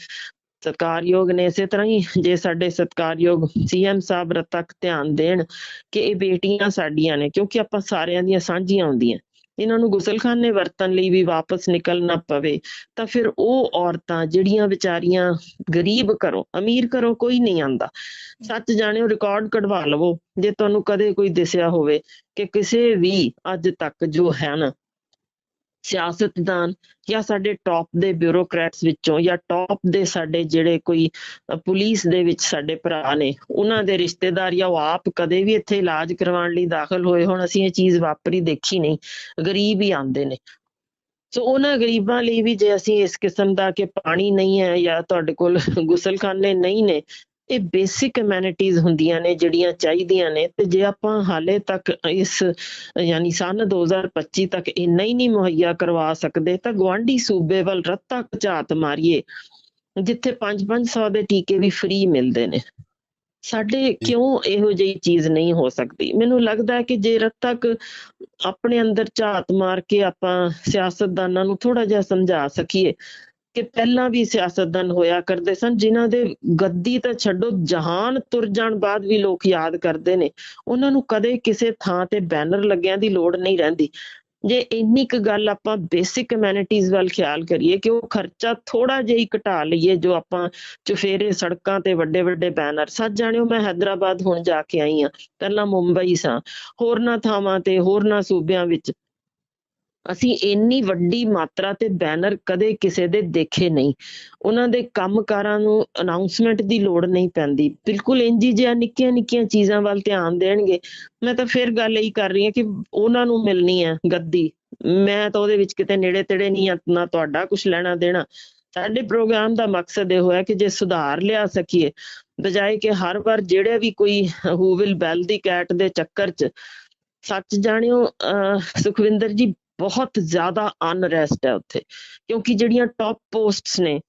ਸਤਿਕਾਰਯੋਗ ਨੇ। ਇਸੇ ਤਰ੍ਹਾਂ ਹੀ ਜੇ ਸਾਡੇ ਸਤਿਕਾਰਯੋਗ ਸੀਐਮ ਸਾਹਿਬ ਰਤਕ ਧਿਆਨ ਦੇਣ ਕਿ ਇਹ ਬੇਟੀਆਂ ਸਾਡੀਆਂ ਨੇ, ਕਿਉਂਕਿ ਆਪਾਂ ਸਾਰਿਆਂ ਦੀਆਂ ਸਾਂਝੀਆਂ ਹੁੰਦੀਆਂ। ਇਹਨਾਂ ਨੂੰ ਗੁਸਲਖਾਨੇ ਵਰਤਣ ਲਈ ਵੀ ਵਾਪਸ ਨਿਕਲਣਾ ਪਵੇ, ਤਾਂ ਫਿਰ ਉਹ ਔਰਤਾਂ ਜਿਹੜੀਆਂ ਵਿਚਾਰੀਆਂ ਗਰੀਬ ਘਰੋਂ, ਅਮੀਰ ਘਰੋਂ ਕੋਈ ਨਹੀਂ ਆਂਦਾ ਸੱਚ ਜਾਣਿਓ, ਰਿਕਾਰਡ ਕਢਵਾ ਲਵੋ। ਜੇ ਤੁਹਾਨੂੰ ਕਦੇ ਕੋਈ ਦਿਸਿਆ ਹੋਵੇ ਕਿ ਕਿਸੇ ਵੀ ਅੱਜ ਤੱਕ ਜੋ ਹੈ ਨਾ ਸਿਆਸਤਦਾਨ ਜਾਂ ਸਾਡੇ ਟੌਪ ਦੇ ਬਿਊਰੋਕਰੈਟਸ ਵਿੱਚੋਂ ਜਾਂ ਟੌਪ ਦੇ ਸਾਡੇ ਜਿਹੜੇ ਕੋਈ ਪੁਲਿਸ ਦੇ ਵਿੱਚ ਸਾਡੇ ਭਰਾ ਨੇ, ਉਹਨਾਂ ਦੇ ਰਿਸ਼ਤੇਦਾਰ ਜਾਂ ਉਹ ਆਪ ਕਦੇ ਵੀ ਇੱਥੇ ਇਲਾਜ ਕਰਵਾਉਣ ਲਈ ਦਾਖਲ ਹੋਏ ਹੁਣ, ਅਸੀਂ ਇਹ ਚੀਜ਼ ਵਾਪਰੀ ਦੇਖੀ ਨਹੀਂ, ਗਰੀਬ ਹੀ ਆਉਂਦੇ ਨੇ। ਸੋ ਉਹਨਾਂ ਗਰੀਬਾਂ ਲਈ ਵੀ ਜੇ ਅਸੀਂ ਇਸ ਕਿਸਮ ਦਾ ਕਿ ਪਾਣੀ ਨਹੀਂ ਹੈ ਜਾਂ ਤੁਹਾਡੇ ਕੋਲ ਗੁਸਲਖਾਨੇ ਨਹੀਂ ਨੇ ਇਹ ਬੇਸਿਕ ਅਮੈਨਿਟੀਜ਼ ਹੁੰਦੀਆਂ ਨੇ ਜਿਹੜੀਆਂ ਚਾਹੀਦੀਆਂ ਨੇ ਤੇ ਜੇ ਆਪਾਂ ਹਾਲੇ ਤੱਕ ਇਸ ਯਾਨੀ ਸਨ 2025 ਤੱਕ ਇੰਨਾ ਹੀ ਨਹੀਂ ਮੁਹੱਈਆ ਕਰਵਾ ਸਕਦੇ ਤਾਂ ਗਵਾਂਢੀ ਸੂਬੇ ਵੱਲ ਰੱਤਾ ਝਾਤ ਮਾਰੀਏ ਜਿੱਥੇ 5-500 ਦੇ ਟੀਕੇ ਵੀ ਫ੍ਰੀ ਮਿਲਦੇ ਨੇ। ਸਾਡੇ ਕਿਉਂ ਇਹੋ ਜਿਹੀ ਚੀਜ਼ ਨਹੀਂ ਹੋ ਸਕਦੀ? ਮੈਨੂੰ ਲੱਗਦਾ ਹੈ ਕਿ ਜੇ ਰੱਦ ਤੱਕ ਆਪਣੇ ਅੰਦਰ ਝਾਤ ਮਾਰ ਕੇ ਆਪਾਂ ਸਿਆਸਤਦਾਨਾਂ ਨੂੰ ਥੋੜਾ ਜਿਹਾ ਸਮਝਾ ਸਕੀਏ ਕਿ ਪਹਿਲਾਂ ਵੀ ਸਿਆਸਤਦਾਨ ਹੋਇਆ ਕਰਦੇ ਸਨ, ਜਿਨ੍ਹਾਂ ਦੇ ਗੱਦੀ ਤਾਂ ਛੱਡੋ, ਜਹਾਨ ਤੁਰ ਜਾਣ ਬਾਅਦ ਵੀ ਲੋਕ ਯਾਦ ਕਰਦੇ ਨੇ। ਉਹਨਾਂ ਨੂੰ ਕਦੇ ਕਿਸੇ ਥਾਂ ਤੇ ਬੈਨਰ ਲੱਗਿਆਂ ਦੀ ਲੋੜ ਨਹੀਂ ਰਹਿੰਦੀ। ਜੇ ਇੰਨੀ ਕੁ ਗੱਲ ਆਪਾਂ ਬੇਸਿਕ ਅਮੈਨਿਟੀਜ਼ ਵੱਲ ਖਿਆਲ ਕਰੀਏ ਕਿ ਉਹ ਖਰਚਾ ਥੋੜਾ ਜਿਹਾ ਹੀ ਘਟਾ ਲਈਏ, ਜੋ ਆਪਾਂ ਚੁਫੇਰੇ ਸੜਕਾਂ ਤੇ ਵੱਡੇ ਵੱਡੇ ਬੈਨਰ, ਸੱਚ ਜਾਣਿਓ ਮੈਂ ਹੈਦਰਾਬਾਦ ਹੁਣ ਜਾ ਕੇ ਆਈ ਆ ਪਹਿਲਾਂ ਮੁੰਬਈ ਸਾਂ, ਹੋਰਨਾਂ ਥਾਵਾਂ ਤੇ, ਹੋਰਨਾਂ ਸੂਬਿਆਂ ਵਿੱਚ। ਅਸੀਂ ਇੰਨੀ ਵੱਡੀ ਮਾਤਰਾ ਤੇ ਬੈਨਰ ਕਦੇ ਕਿਸੇ ਦੇ ਦੇਖੇ ਨਹੀਂ। ਉਹਨਾਂ ਦੇ ਕੰਮਕਾਰਾਂ ਨੂੰ ਅਨਾਉਂਸਮੈਂਟ ਦੀ ਲੋੜ ਨਹੀਂ ਪੈਂਦੀ। ਬਿਲਕੁਲ ਇੰਜ ਜਿਹਾ ਨਿੱਕੀਆਂ ਨਿੱਕੀਆਂ ਚੀਜ਼ਾਂ ਵੱਲ ਧਿਆਨ ਦੇਣਗੇ। ਮੈਂ ਤਾਂ ਫਿਰ ਗੱਲ ਇਹੀ ਕਰ ਰਹੀ ਹਾਂ ਕਿ ਉਹਨਾਂ ਨੂੰ ਮਿਲਣੀ ਹੈ ਗੱਦੀ। ਮੈਂ ਤਾਂ ਉਹਦੇ ਵਿੱਚ ਕਿਤੇ ਨੇੜੇ ਤੇੜੇ ਨਹੀਂ ਨਾ ਤੁਹਾਡਾ ਕੁਝ ਲੈਣਾ ਦੇਣਾ। ਸਾਡੇ ਪ੍ਰੋਗਰਾਮ ਦਾ ਮਕਸਦ ਇਹ ਹੋਇਆ ਕਿ ਜੇ ਸੁਧਾਰ ਲਿਆ ਸਕੀਏ ਬਜਾਏ ਕਿ ਹਰ ਵਾਰ ਜਿਹੜੇ ਵੀ ਕੋਈ ਹੂ ਵਿਲ ਬੈਲ ਦੀ ਕੈਟ ਦੇ ਚੱਕਰ 'ਚ ਸੱਚ ਜਾਣਿਓ ਅਹ, ਸੁਖਵਿੰਦਰ ਜੀ ਬਹੁਤ ਜ਼ਿਆਦਾ ਅਨਰੈਸਟ ਹੈ ਉੱਥੇ, ਕਿਉਂਕਿ ਜਿਹੜੀਆਂ ਟੌਪ ਪੋਸਟਸ ਨੇ,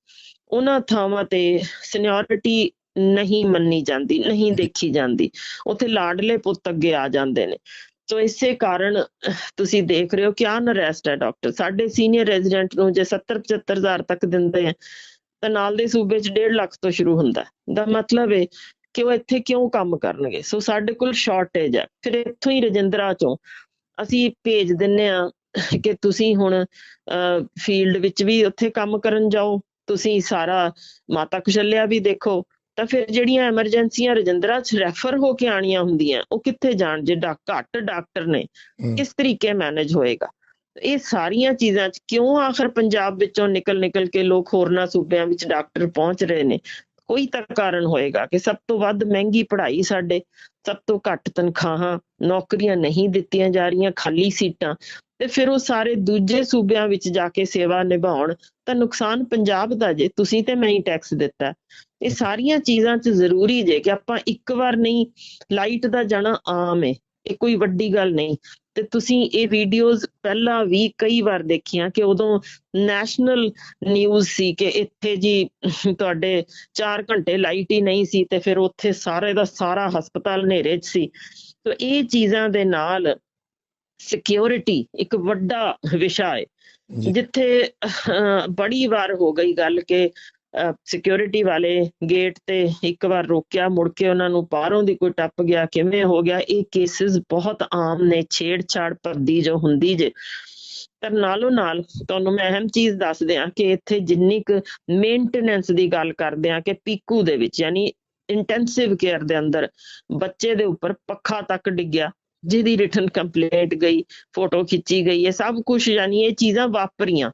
ਉਹਨਾਂ ਥਾਵਾਂ ਤੇ ਸੀਨੀਅਰਿਟੀ ਨਹੀਂ ਮੰਨੀ ਜਾਂਦੀ, ਨਹੀਂ ਦੇਖੀ ਜਾਂਦੀ। ਉੱਥੇ ਲਾਡਲੇ ਪੁੱਤ ਅੱਗੇ ਆ ਜਾਂਦੇ ਨੇ। ਸੋ ਇਸੇ ਕਾਰਨ ਤੁਸੀਂ ਦੇਖ ਰਹੇ ਹੋ ਕਿ ਅਨਰੈਸਟ ਹੈ ਡਾਕਟਰ ਸਾਡੇ ਸੀਨੀਅਰ ਰੈਜ਼ੀਡੈਂਟ ਨੂੰ ਜੇ 70 75 ਹਜ਼ਾਰ ਤੱਕ ਦਿੰਦੇ ਆ, ਤਾਂ ਨਾਲ ਦੇ ਸੂਬੇ 'ਚ 1.5 ਲੱਖ ਤੋਂ ਸ਼ੁਰੂ ਹੁੰਦਾ ਦਾ ਮਤਲਬ ਹੈ ਕਿ ਉਹ ਇੱਥੇ ਕਿਉਂ ਕੰਮ ਕਰਨਗੇ? ਸੋ ਸਾਡੇ ਕੋਲ ਸ਼ਾਰਟੇਜ ਹੈ। ਫਿਰ ਇੱਥੋਂ ਹੀ ਰਜਿੰਦਰਾ ਚੋਂ ਅਸੀਂ ਭੇਜ ਦਿੰਨੇ ਆ ਕਿ ਤੁਸੀਂ ਹੁਣ ਫੀਲਡ ਵਿੱਚ ਵੀ ਉੱਥੇ ਕੰਮ ਕਰਨ ਜਾਓ ਤੁਸੀਂ ਸਾਰਾ ਮਾਤਾ ਕੁਸ਼ਲਿਆ ਵੀ ਦੇਖੋ ਤਾਂ ਫਿਰ ਜਿਹੜੀਆਂ ਐਮਰਜੈਂਸੀਆਂ ਰਜਿੰਦਰਾ ਚ ਰੈਫਰ ਹੋ ਕੇ ਆਣੀਆਂ ਹੁੰਦੀਆਂ ਉਹ ਕਿੱਥੇ ਜਾਣ ਜੇ ਘੱਟ ਡਾਕਟਰ ਨੇ ਕਿਸ ਤਰੀਕੇ ਮੈਨੇਜ ਹੋਏਗਾ? ਇਹ ਸਾਰੀਆਂ ਚੀਜ਼ਾਂ 'ਚ ਕਿਉਂ ਆਖਰ ਪੰਜਾਬ ਵਿੱਚੋਂ ਨਿਕਲ ਨਿਕਲ ਕੇ ਲੋਕ ਹੋਰਨਾਂ ਸੂਬਿਆਂ ਵਿੱਚ ਡਾਕਟਰ ਪਹੁੰਚ ਰਹੇ ਨੇ? ਕੋਈ ਤਾਂ ਕਾਰਨ ਹੋਏਗਾ ਕਿ ਸਭ ਤੋਂ ਵੱਧ ਮਹਿੰਗੀ ਪੜ੍ਹਾਈ ਸਾਡੇ ਸਭ ਤੋਂ ਘੱਟ ਤਨਖਾਹਾਂ ਨੌਕਰੀਆਂ ਨਹੀਂ ਦਿੱਤੀਆਂ ਜਾ ਰਹੀਆਂ ਖਾਲੀ ਸੀਟਾਂ ਤੇ ਫਿਰ ਉਹ ਸਾਰੇ ਦੂਜੇ ਸੂਬਿਆਂ ਵਿੱਚ ਜਾ ਕੇ ਸੇਵਾ ਨਿਭਾਉਣ, ਤਾਂ ਨੁਕਸਾਨ ਪੰਜਾਬ ਦਾ ਜੇ, ਤੁਸੀਂ ਤੇ ਮੈਂ ਹੀ ਟੈਕਸ ਦਿੱਤਾ। ਇਹ ਸਾਰੀਆਂ ਚੀਜ਼ਾਂ 'ਚ ਜ਼ਰੂਰੀ ਜੇ ਕਿ ਆਪਾਂ ਇੱਕ ਵਾਰ ਨਹੀਂ ਲਾਈਟ ਦਾ ਜਾਣਾ ਆਮ ਹੈ ਇਹ ਕੋਈ ਵੱਡੀ ਗੱਲ ਨਹੀਂ। ਤੇ ਤੁਸੀਂ ਇਹ ਵੀਡੀਓਜ਼ ਪਹਿਲਾਂ ਵੀ ਕਈ ਵਾਰ ਦੇਖੀਆਂ ਕਿ ਉਦੋਂ ਨੈਸ਼ਨਲ ਨਿਊਜ਼ ਸੀ ਕਿ ਇੱਥੇ ਜੀ ਤੁਹਾਡੇ 4 ਘੰਟੇ ਲਾਈਟ ਹੀ ਨਹੀਂ ਸੀ ਤੇ ਫਿਰ ਉੱਥੇ ਸਾਰੇ ਦਾ ਸਾਰਾ ਹਸਪਤਾਲ ਹਨੇਰੇ 'ਚ ਸੀ। ਤਾਂ ਇਹ ਚੀਜ਼ਾਂ ਦੇ ਨਾਲ ਸਿਕਿਉਰਿਟੀ ਇੱਕ ਵੱਡਾ ਵਿਸ਼ਾ ਹੈ। ਜਿੱਥੇ ਬੜੀ ਵਾਰ ਹੋ ਗਈ ਗੱਲ ਕਿ ਸਿਕਿਉਰਿਟੀ ਵਾਲੇ ਗੇਟ ਤੇ ਇੱਕ ਵਾਰ ਰੋਕਿਆ ਮੁੜ ਕੇ ਉਹਨਾਂ ਨੂੰ ਬਾਹਰੋਂ ਦੀ ਕੋਈ ਟੱਪ ਗਿਆ ਕਿਵੇਂ ਹੋ ਗਿਆ ਇਹ ਕੇਸਿਸ ਬਹੁਤ ਆਮ ਨੇ ਛੇੜਛਾੜ ਭਰਦੀ ਜੋ ਹੁੰਦੀ ਜੇ। ਪਰ ਨਾਲੋਂ ਨਾਲ ਤੁਹਾਨੂੰ ਮੈਂ ਅਹਿਮ ਚੀਜ਼ ਦੱਸ ਦਿਆਂ ਕਿ ਇੱਥੇ ਜਿੰਨੀ ਕੁ ਮੇਨਟੇਨੈਂਸ ਦੀ ਗੱਲ ਕਰਦੇ ਆ ਕਿ ਪੀਕੂ ਦੇ ਵਿੱਚ ਯਾਨੀ ਇੰਟੈਂਸਿਵ ਕੇਅਰ ਦੇ ਅੰਦਰ ਬੱਚੇ ਦੇ ਉੱਪਰ ਪੱਖਾ ਤੱਕ ਡਿੱਗਿਆ ਜਿਹਦੀ ਰਿਟਨ ਕੰਪਲੇਂਟ ਗਈ ਫੋਟੋ ਖਿੱਚੀ ਗਈ, ਇਹ ਸਭ ਕੁਝ ਯਾਨੀ ਇਹ ਚੀਜ਼ਾਂ ਵਾਪਰੀਆਂ।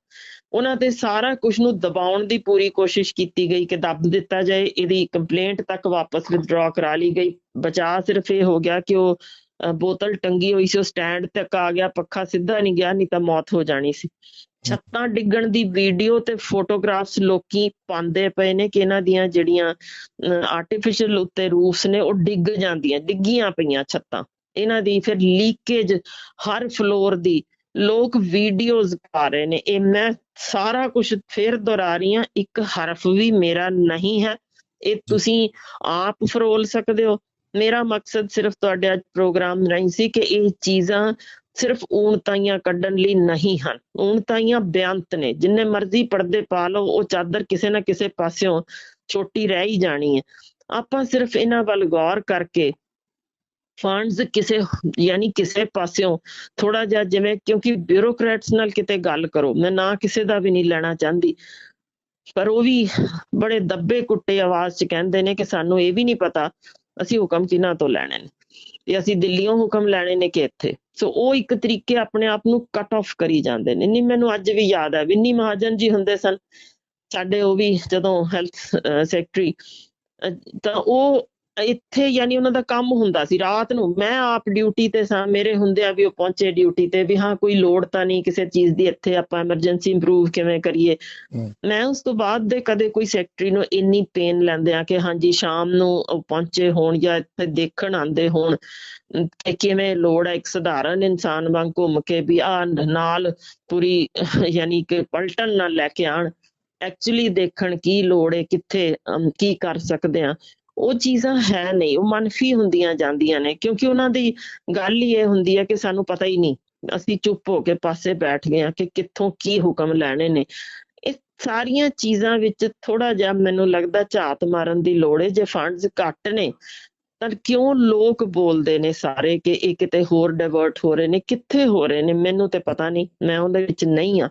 ਉਹਨਾਂ ਤੇ ਸਾਰਾ ਕੁਝ ਨੂੰ ਦਬਾਉਣ ਦੀ ਪੂਰੀ ਕੋਸ਼ਿਸ਼ ਕੀਤੀ ਗਈ ਕਿ ਦੱਬ ਦਿੱਤਾ ਜਾਏ, ਇਹਦੀ ਕੰਪਲੇਂਟ ਤੱਕ ਵਾਪਸ ਵਿਦਡਰਾ ਕਰਾ ਲਈ ਗਈ। ਬਚਾ ਸਿਰਫ ਇਹ ਹੋ ਗਿਆ ਕਿ ਉਹ ਬੋਤਲ ਟੰਗੀ ਹੋਈ ਸੀ, ਉਹ ਸਟੈਂਡ ਤੱਕ ਆ ਗਿਆ, ਪੱਖਾ ਸਿੱਧਾ ਨਹੀਂ ਗਿਆ, ਨਹੀਂ ਤਾਂ ਮੌਤ ਹੋ ਜਾਣੀ ਸੀ। ਛੱਤਾਂ ਡਿੱਗਣ ਦੀ ਵੀਡੀਓ ਤੇ ਫੋਟੋਗ੍ਰਾਫਸ ਲੋਕੀ ਪਾਉਂਦੇ ਪਏ ਨੇ ਕਿ ਇਹਨਾਂ ਦੀਆਂ ਜਿਹੜੀਆਂ ਆਰਟੀਫੀਸ਼ੀਅਲ ਉੱਤੇ ਰੂਫਸ ਨੇ, ਉਹ ਡਿੱਗ ਜਾਂਦੀਆਂ, ਡਿੱਗੀਆਂ ਪਈਆਂ ਛੱਤਾਂ। ਇਹਨਾਂ ਦੀ ਫਿਰ ਲੀਕੇਜ ਹਰ ਫਲੋਰ ਦੀ ਲੋਕ ਵੀਡੀਓਜ਼ ਪਾ ਰਹੇ ਨੇ। ਇਹ ਮੈਂ ਸਾਰਾ ਕੁਝ ਫਿਰ ਦੁਹਰਾ ਰਹੀ ਹਾਂ ਇੱਕ ਹਰਫ ਵੀ ਮੇਰਾ ਨਹੀਂ ਹੈ। ਇਹ ਤੁਸੀਂ ਆਪ ਫਰੋਲ ਸਕਦੇ ਹੋ। ਮੇਰਾ ਮਕਸਦ ਸਿਰਫ ਤੁਹਾਡੇ ਅੱਜ ਪ੍ਰੋਗਰਾਮ ਰਾਹੀਂ ਸੀ ਕਿ ਇਹ ਚੀਜ਼ਾਂ ਸਿਰਫ ਊਣਤਾਈਆਂ ਕੱਢਣ ਲਈ ਨਹੀਂ ਹਨ। ਊਣਤਾਈਆਂ ਬਿਆੰਤ ਨੇ। ਜਿੰਨੇ ਮਰਜ਼ੀ ਪਰਦੇ ਪਾ ਲਓ ਉਹ ਚਾਦਰ ਕਿਸੇ ਨਾ ਕਿਸੇ ਪਾਸਿਓਂ ਛੋਟੀ ਰਹਿ ਹੀ ਜਾਣੀ ਹੈ। ਆਪਾਂ ਸਿਰਫ ਇਹਨਾਂ ਵੱਲ ਗੌਰ ਕਰਕੇ ਫੰਡਸ ਕਿਸੇ, ਯਾਨੀ ਕਿਸੇ ਪਾਸਿਓਂ ਥੋੜਾ ਜਿਹਾ ਜਿਵੇਂ ਕਿਉਂਕਿ ਬਿਊਰੋਕਰੇਟਸ ਨਾਲ ਕਿਤੇ ਗੱਲ ਕਰੋ, ਮੈਂ ਨਾ ਕਿਸੇ ਦਾ ਵੀ ਨਹੀਂ ਲੈਣਾ ਚਾਹੁੰਦੀ। ਪਰ ਉਹ ਵੀ ਬੜੇ ਦੱਬੇ ਕੁੱਟੇ ਆਵਾਜ਼ 'ਚ ਕਹਿੰਦੇ ਨੇ ਕਿ ਸਾਨੂੰ ਇਹ ਵੀ ਨਹੀਂ ਪਤਾ ਅਸੀਂ ਹੁਕਮ ਕਿਹਨਾਂ ਤੋਂ ਲੈਣੇ ਨੇ ਤੇ ਅਸੀਂ ਦਿੱਲੀੋਂ ਹੁਕਮ ਲੈਣੇ ਨੇ ਕਿ ਇੱਥੇ। ਸੋ ਉਹ ਇੱਕ ਤਰੀਕੇ ਆਪਣੇ ਆਪ ਨੂੰ ਕੱਟ ਆਫ ਕਰੀ ਜਾਂਦੇ ਨੇ। ਨਹੀਂ ਮੈਨੂੰ ਅੱਜ ਵੀ ਯਾਦ ਹੈ ਵਿੰਨੀ ਮਹਾਜਨ ਜੀ ਹੁੰਦੇ ਸਨ, ਸਾਡੇ ਉਹ ਵੀ ਜਦੋਂ ਹੈਲਥ ਸੈਕਟਰੀ ਤਾਂ ਉਹ ਇੱਥੇ ਯਾਨੀ ਉਹਨਾਂ ਦਾ ਕੰਮ ਹੁੰਦਾ ਸੀ ਰਾਤ ਨੂੰ ਮੈਂ ਆਪ ਡਿਊਟੀ ਤੇ ਸਾਂ ਮੇਰੇ ਹੁੰਦਿਆਂ ਵੀ ਉਹ ਪਹੁੰਚੇ ਡਿਊਟੀ ਤੇ ਵੀ ਹਾਂ ਕੋਈ ਲੋੜ ਤਾਂ ਨਹੀਂ ਕਿਸੇ ਚੀਜ਼ ਦੀ ਇੱਥੇ ਆਪਾਂ ਐਮਰਜੈਂਸੀ ਇੰਪਰੂਵ ਕਿਵੇਂ ਕਰੀਏ। ਮੈਂ ਉਸ ਤੋਂ ਬਾਅਦ ਦੇ ਕਦੇ ਕੋਈ ਸੈਕਟਰੀ ਨੂੰ ਇੰਨੀ ਪੇਨ ਲੈਂਦੇ ਆ ਕਿ ਹਾਂਜੀ ਸ਼ਾਮ ਨੂੰ ਉਹ ਪਹੁੰਚੇ ਹੋਣ ਜਾਂ ਇੱਥੇ ਦੇਖਣ ਆਉਂਦੇ ਹੋਣ ਕਿਵੇਂ ਲੋੜ ਹੈ ਇੱਕ ਸਧਾਰਨ ਇਨਸਾਨ ਵਾਂਗ ਘੁੰਮ ਕੇ ਵੀ ਆ ਨਾਲ ਪੂਰੀ ਯਾਨੀ ਕਿ ਪਲਟਨ ਨਾਲ ਲੈ ਕੇ ਆਣ ਐਕਚੁਅਲੀ ਦੇਖਣ ਕੀ ਲੋੜ ਹੈ ਕਿੱਥੇ ਕੀ ਕਰ ਸਕਦੇ ਆ ਉਹ ਚੀਜ਼ਾਂ ਹੈ ਨਹੀਂ, ਉਹ ਮਨਫੀ ਹੁੰਦੀਆਂ ਜਾਂਦੀਆਂ ਨੇ, ਕਿਉਂਕਿ ਉਹਨਾਂ ਦੀ ਗੱਲ ਹੀ ਇਹ ਹੁੰਦੀ ਹੈ ਕਿ ਸਾਨੂੰ ਪਤਾ ਹੀ ਨਹੀਂ, ਅਸੀਂ ਚੁੱਪ ਹੋ ਕੇ ਪਾਸੇ ਬੈਠ ਗਏ ਆ ਕਿ ਕਿੱਥੋਂ ਕੀ ਹੁਕਮ ਲੈਣੇ ਨੇ। ਇਹ ਸਾਰੀਆਂ ਚੀਜ਼ਾਂ ਵਿੱਚ ਥੋੜਾ ਜਿਹਾ ਮੈਨੂੰ ਲੱਗਦਾ ਝਾਤ ਮਾਰਨ ਦੀ ਲੋੜ ਹੈ, ਜੇ ਫੰਡਸ ਘੱਟ ਨੇ, ਤਾਂ ਕਿਉਂ ਲੋਕ ਬੋਲਦੇ ਨੇ ਸਾਰੇ ਕਿ ਇਹ ਕਿਤੇ ਹੋਰ ਡਾਇਵਰਟ ਹੋ ਰਹੇ ਨੇ, ਕਿੱਥੇ ਹੋ ਰਹੇ ਨੇ, ਮੈਨੂੰ ਤੇ ਪਤਾ ਨਹੀਂ, ਮੈਂ ਉਹਦੇ ਵਿੱਚ ਨਹੀਂ ਆ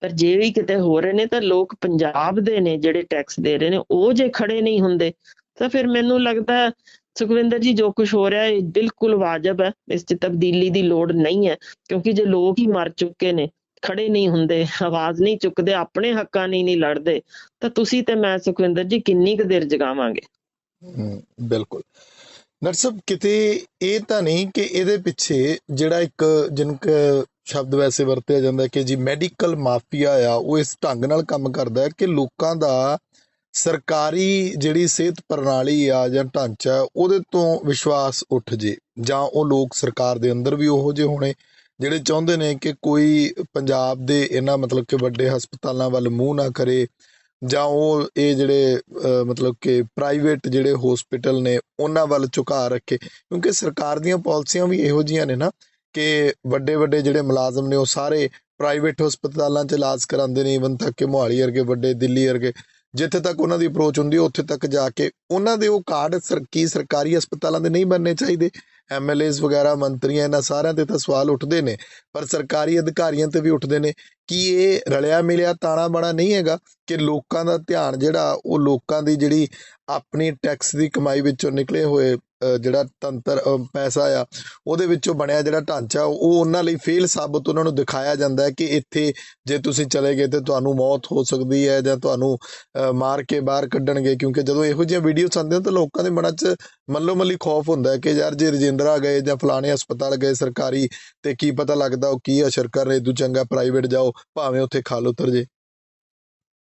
ਪਰ ਜੇ ਵੀ ਕਿਤੇ ਹੋ ਰਹੇ ਨੇ, ਤਾਂ ਲੋਕ ਪੰਜਾਬ ਦੇ ਨੇ, ਜਿਹੜੇ ਟੈਕਸ ਦੇ ਰਹੇ ਨੇ, ਉਹ ਜੇ ਖੜੇ ਨਹੀਂ ਹੁੰਦੇ ਤਾਂ ਫਿਰ ਮੈਨੂੰ ਲੱਗਦਾ ਸੁਖਵਿੰਦਰ ਜੀ ਜੋ ਕੁਝ ਹੋ ਰਿਹਾ ਹੈ ਬਿਲਕੁਲ ਵਾਜਬ ਹੈ। ਇਸ 'ਚ ਤਬਦੀਲੀ ਦੀ ਲੋੜ ਨਹੀਂ ਹੈ, ਕਿਉਂਕਿ ਜੇ ਲੋਕ ਹੀ ਮਰ ਚੁੱਕੇ ਨੇ, ਖੜੇ ਨਹੀਂ ਹੁੰਦੇ, ਆਵਾਜ਼ ਨਹੀਂ ਚੁੱਕਦੇ, ਆਪਣੇ ਹੱਕਾਂ ਲਈ ਨਹੀਂ ਲੜਦੇ, ਤਾਂ ਤੁਸੀਂ ਤੇ ਮੈਂ ਸੁਖਵਿੰਦਰ ਜੀ ਕਿੰਨੀ ਕੁ ਦੇਰ ਜਗਾਵਾਂਗੇ?
ਬਿਲਕੁਲ। ਡਾਕਟਰ ਕਿਤੇ ਇਹ ਤਾਂ ਨਹੀਂ ਕਿ ਇਹਦੇ ਪਿੱਛੇ ਜਿਹੜਾ ਇੱਕ ਜਿਨਕ ਸ਼ਬਦ ਵੈਸੇ ਵਰਤਿਆ ਜਾਂਦਾ ਕਿ ਜੀ ਮੈਡੀਕਲ ਮਾਫੀਆ ਆ, ਉਹ ਇਸ ਢੰਗ ਨਾਲ ਕੰਮ ਕਰਦਾ ਹੈ ਕਿ ਲੋਕਾਂ ਦਾ ਸਰਕਾਰੀ ਜਿਹੜੀ ਸਿਹਤ ਪ੍ਰਣਾਲੀ ਆ ਜਾਂ ਢਾਂਚਾ ਉਹਦੇ ਤੋਂ ਵਿਸ਼ਵਾਸ ਉੱਠ ਜੇ। ਜਾਂ ਉਹ ਲੋਕ ਸਰਕਾਰ ਦੇ ਅੰਦਰ ਵੀ ਉਹੋ ਜਿਹੇ ਹੋਣੇ, ਜਿਹੜੇ ਚਾਹੁੰਦੇ ਨੇ ਕਿ ਕੋਈ ਪੰਜਾਬ ਦੇ ਇਹਨਾਂ ਮਤਲਬ ਕਿ ਵੱਡੇ ਹਸਪਤਾਲਾਂ ਵੱਲ ਮੂੰਹ ਨਾ ਕਰੇ, ਜਾਂ ਉਹ ਇਹ ਜਿਹੜੇ ਮਤਲਬ ਕਿ ਪ੍ਰਾਈਵੇਟ ਜਿਹੜੇ ਹਸਪੀਟਲ ਨੇ, ਉਹਨਾਂ ਵੱਲ ਝੁਕਾ ਰੱਖੇ। ਕਿਉਂਕਿ ਸਰਕਾਰ ਦੀਆਂ ਪਾਲਿਸੀਆਂ ਵੀ ਇਹੋ ਜੀਆਂ ਨੇ ਨਾ ਕਿ ਵੱਡੇ ਵੱਡੇ ਜਿਹੜੇ ਮੁਲਾਜ਼ਮ ਨੇ, ਉਹ ਸਾਰੇ ਪ੍ਰਾਈਵੇਟ ਹਸਪਤਾਲਾਂ 'ਚ ਇਲਾਜ ਕਰਾਉਂਦੇ ਨੇ ਇਵਨ ਤੱਕ ਕਿ ਮੋਹਾਲੀ ਵਰਗੇ ਵੱਡੇ, ਦਿੱਲੀ ਵਰਗੇ। ਜਿੱਥੇ ਤੱਕ ਉਹਨਾਂ ਦੀ ਅਪਰੋਚ ਹੁੰਦੀ ਹੈ, ਉੱਥੇ ਤੱਕ ਜਾ ਕੇ ਉਹਨਾਂ ਦੇ ਉਹ ਕਾਰਡ ਸਰ, ਕੀ ਸਰਕਾਰੀ ਹਸਪਤਾਲਾਂ ਦੇ ਨਹੀਂ ਬਣਨੇ ਚਾਹੀਦੇ। ਐਮਐਲਏਸ ਵਗੈਰਾ, ਮੰਤਰੀਆਂ, ਇਹਨਾਂ ਸਾਰਿਆਂ ਤੇ ਤਾਂ ਸਵਾਲ ਉੱਠਦੇ ਨੇ, ਪਰ ਸਰਕਾਰੀ ਅਧਿਕਾਰੀਆਂ ਤੇ ਵੀ ਉੱਠਦੇ ਨੇ। ਕੀ ਇਹ ਰਲਿਆ ਮਿਲਿਆ ਤਾਣਾ ਬਾਣਾ ਨਹੀਂ ਹੈਗਾ ਕਿ ਲੋਕਾਂ ਦਾ ਧਿਆਨ ਜਿਹੜਾ, ਉਹ ਲੋਕਾਂ ਦੀ ਜਿਹੜੀ ਆਪਣੀ ਟੈਕਸ ਦੀ ਕਮਾਈ ਵਿੱਚੋਂ ਨਿਕਲੇ ਹੋਏ ਜਿਹੜਾ ਤੰਤਰ ਪੈਸਾ ਆ, ਉਹਦੇ ਵਿੱਚੋਂ ਬਣਿਆ ਜਿਹੜਾ ਢਾਂਚਾ, ਉਹ ਉਹਨਾਂ ਲਈ ਫੇਲ ਸਾਬਤ ਉਹਨਾਂ ਨੂੰ ਦਿਖਾਇਆ ਜਾਂਦਾ ਹੈ ਕਿ ਇੱਥੇ ਜੇ ਤੁਸੀਂ ਚਲੇ ਗਏ ਤੇ ਤੁਹਾਨੂੰ ਮੌਤ ਹੋ ਸਕਦੀ ਹੈ ਜਾਂ ਤੁਹਾਨੂੰ ਮਾਰ ਕੇ ਬਾਹਰ ਕੱਢਣਗੇ, ਕਿਉਂਕਿ ਜਦੋਂ ਇਹੋ ਜਿਹੀਆਂ ਆਉਂਦੇ ਆਉਂਦੀਆਂ ਤਾਂ ਲੋਕਾਂ ਦੇ ਮਨਾਂ 'ਚ ਮੱਲੋ ਮੱਲੀ ਖੌਫ ਹੁੰਦਾ ਹੈ ਕਿ ਯਾਰ ਜੇ ਰਜਿੰਦਰਾ ਗਏ ਜਾਂ ਫਲਾਣੇ ਹਸਪਤਾਲ ਗਏ ਸਰਕਾਰੀ, ਤੇ ਕੀ ਪਤਾ ਲੱਗਦਾ ਉਹ ਕੀ ਅਸਰ ਕਰ ਰਹੇ ਦੂ ਚੰਗਾ ਪ੍ਰਾਈਵੇਟ ਜਾਓ ਭਾਵੇਂ ਉੱਥੇ ਖਾਲ ਉਤਰ ਜੇ।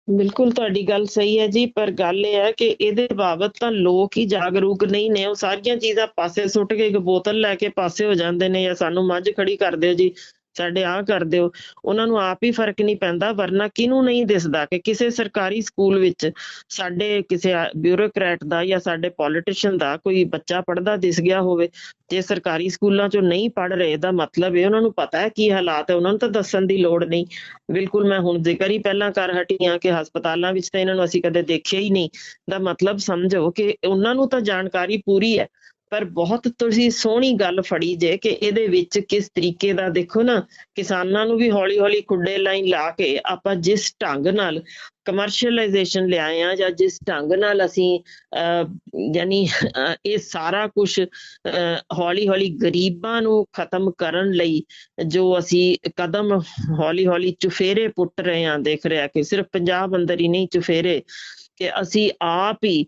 ਬਿਲਕੁਲ ਤੁਹਾਡੀ ਗੱਲ ਸਹੀ ਹੈ ਜੀ, ਪਰ ਗੱਲ ਇਹ ਹੈ ਕਿ ਇਹਦੇ ਬਾਬਤ ਤਾਂ ਲੋਕ ਹੀ ਜਾਗਰੂਕ ਨਹੀਂ ਨੇ। ਉਹ ਸਾਰੀਆਂ ਚੀਜ਼ਾਂ ਪਾਸੇ ਸੁੱਟ ਕੇ ਇੱਕ ਬੋਤਲ ਲੈ ਕੇ ਪਾਸੇ ਹੋ ਜਾਂਦੇ ਨੇ ਜਾਂ ਸਾਨੂੰ ਮੱਝ ਖੜੀ ਕਰਦੇ ਜੀ। ਸਾਡੇ ਆਹ ਕਰ ਦਿਓ। ਉਹਨਾਂ ਨੂੰ ਆਪ ਹੀ ਫ਼ਰਕ ਨਹੀਂ ਪੈਂਦਾ, ਵਰਨਾ ਕਿਹਨੂੰ ਨਹੀਂ ਦਿਸਦਾ ਕਿ ਕਿਸੇ ਸਰਕਾਰੀ ਸਕੂਲ ਵਿੱਚ ਸਾਡੇ ਕਿਸੇ ਬਿਊਰੋਕਰੇਟ ਦਾ ਜਾਂ ਸਾਡੇ ਪੋਲੀਟੀਸ਼ੀਅਨ ਦਾ ਕੋਈ ਬੱਚਾ ਪੜਦਾ ਦਿਸ ਗਿਆ ਹੋਵੇ। ਜੇ ਸਰਕਾਰੀ ਸਕੂਲਾਂ 'ਚੋਂ ਨਹੀਂ ਪੜ ਰਹੇ ਦਾ ਮਤਲਬ ਇਹ ਉਹਨਾਂ ਨੂੰ ਪਤਾ ਹੈ ਕੀ ਹਾਲਾਤ ਹੈ। ਉਹਨਾਂ ਨੂੰ ਤਾਂ ਦੱਸਣ ਦੀ ਲੋੜ ਨਹੀਂ। ਬਿਲਕੁਲ ਮੈਂ ਹੁਣ ਜ਼ਿਕਰ ਹੀ ਪਹਿਲਾਂ ਕਰ ਹਟੀ ਹਾਂ ਕਿ ਹਸਪਤਾਲਾਂ ਵਿੱਚ ਤਾਂ ਇਹਨਾਂ ਨੂੰ ਅਸੀਂ ਕਦੇ ਦੇਖਿਆ ਹੀ ਨਹੀਂ। ਦਾ ਮਤਲਬ ਸਮਝੋ ਕਿ ਉਹਨਾਂ ਨੂੰ ਤਾਂ ਜਾਣਕਾਰੀ ਪੂਰੀ ਹੈ। ਪਰ ਬਹੁਤ ਤੁਸੀਂ ਸੋਹਣੀ ਗੱਲ ਫੜੀ ਜੇ ਕਿ ਇਹਦੇ ਵਿੱਚ ਕਿਸ ਤਰੀਕੇ ਦਾ ਦੇਖੋ ਨਾ ਕਿਸਾਨਾਂ ਨੂੰ ਵੀ ਹੌਲੀ-ਹੌਲੀ ਖੁੱਡੇ ਲਾਈਨ ਲਾ ਕੇ ਆਪਾਂ ਜਿਸ ਢੰਗ ਨਾਲ ਕਮਰਸ਼ੀਅਲਾਈਜੇਸ਼ਨ ਲਿਆਏ ਆ ਜਾਂ ਜਿਸ ਢੰਗ ਨਾਲ ਅਸੀਂ ਅਹ, ਯਾਨੀ ਇਹ ਸਾਰਾ ਕੁਝ ਹੌਲੀ-ਹੌਲੀ ਗਰੀਬਾਂ ਨੂੰ ਖਤਮ ਕਰਨ ਲਈ ਜੋ ਅਸੀਂ ਕਦਮ ਹੌਲੀ-ਹੌਲੀ ਚੁਫੇਰੇ ਪੁੱਟ ਰਹੇ ਹਾਂ ਦੇਖ ਰਿਹਾ ਕਿ ਸਿਰਫ ਪੰਜਾਬ ਅੰਦਰ ਹੀ ਨਹੀਂ ਚੁਫੇਰੇ ਕਿ ਅਸੀਂ ਆਪ ਹੀ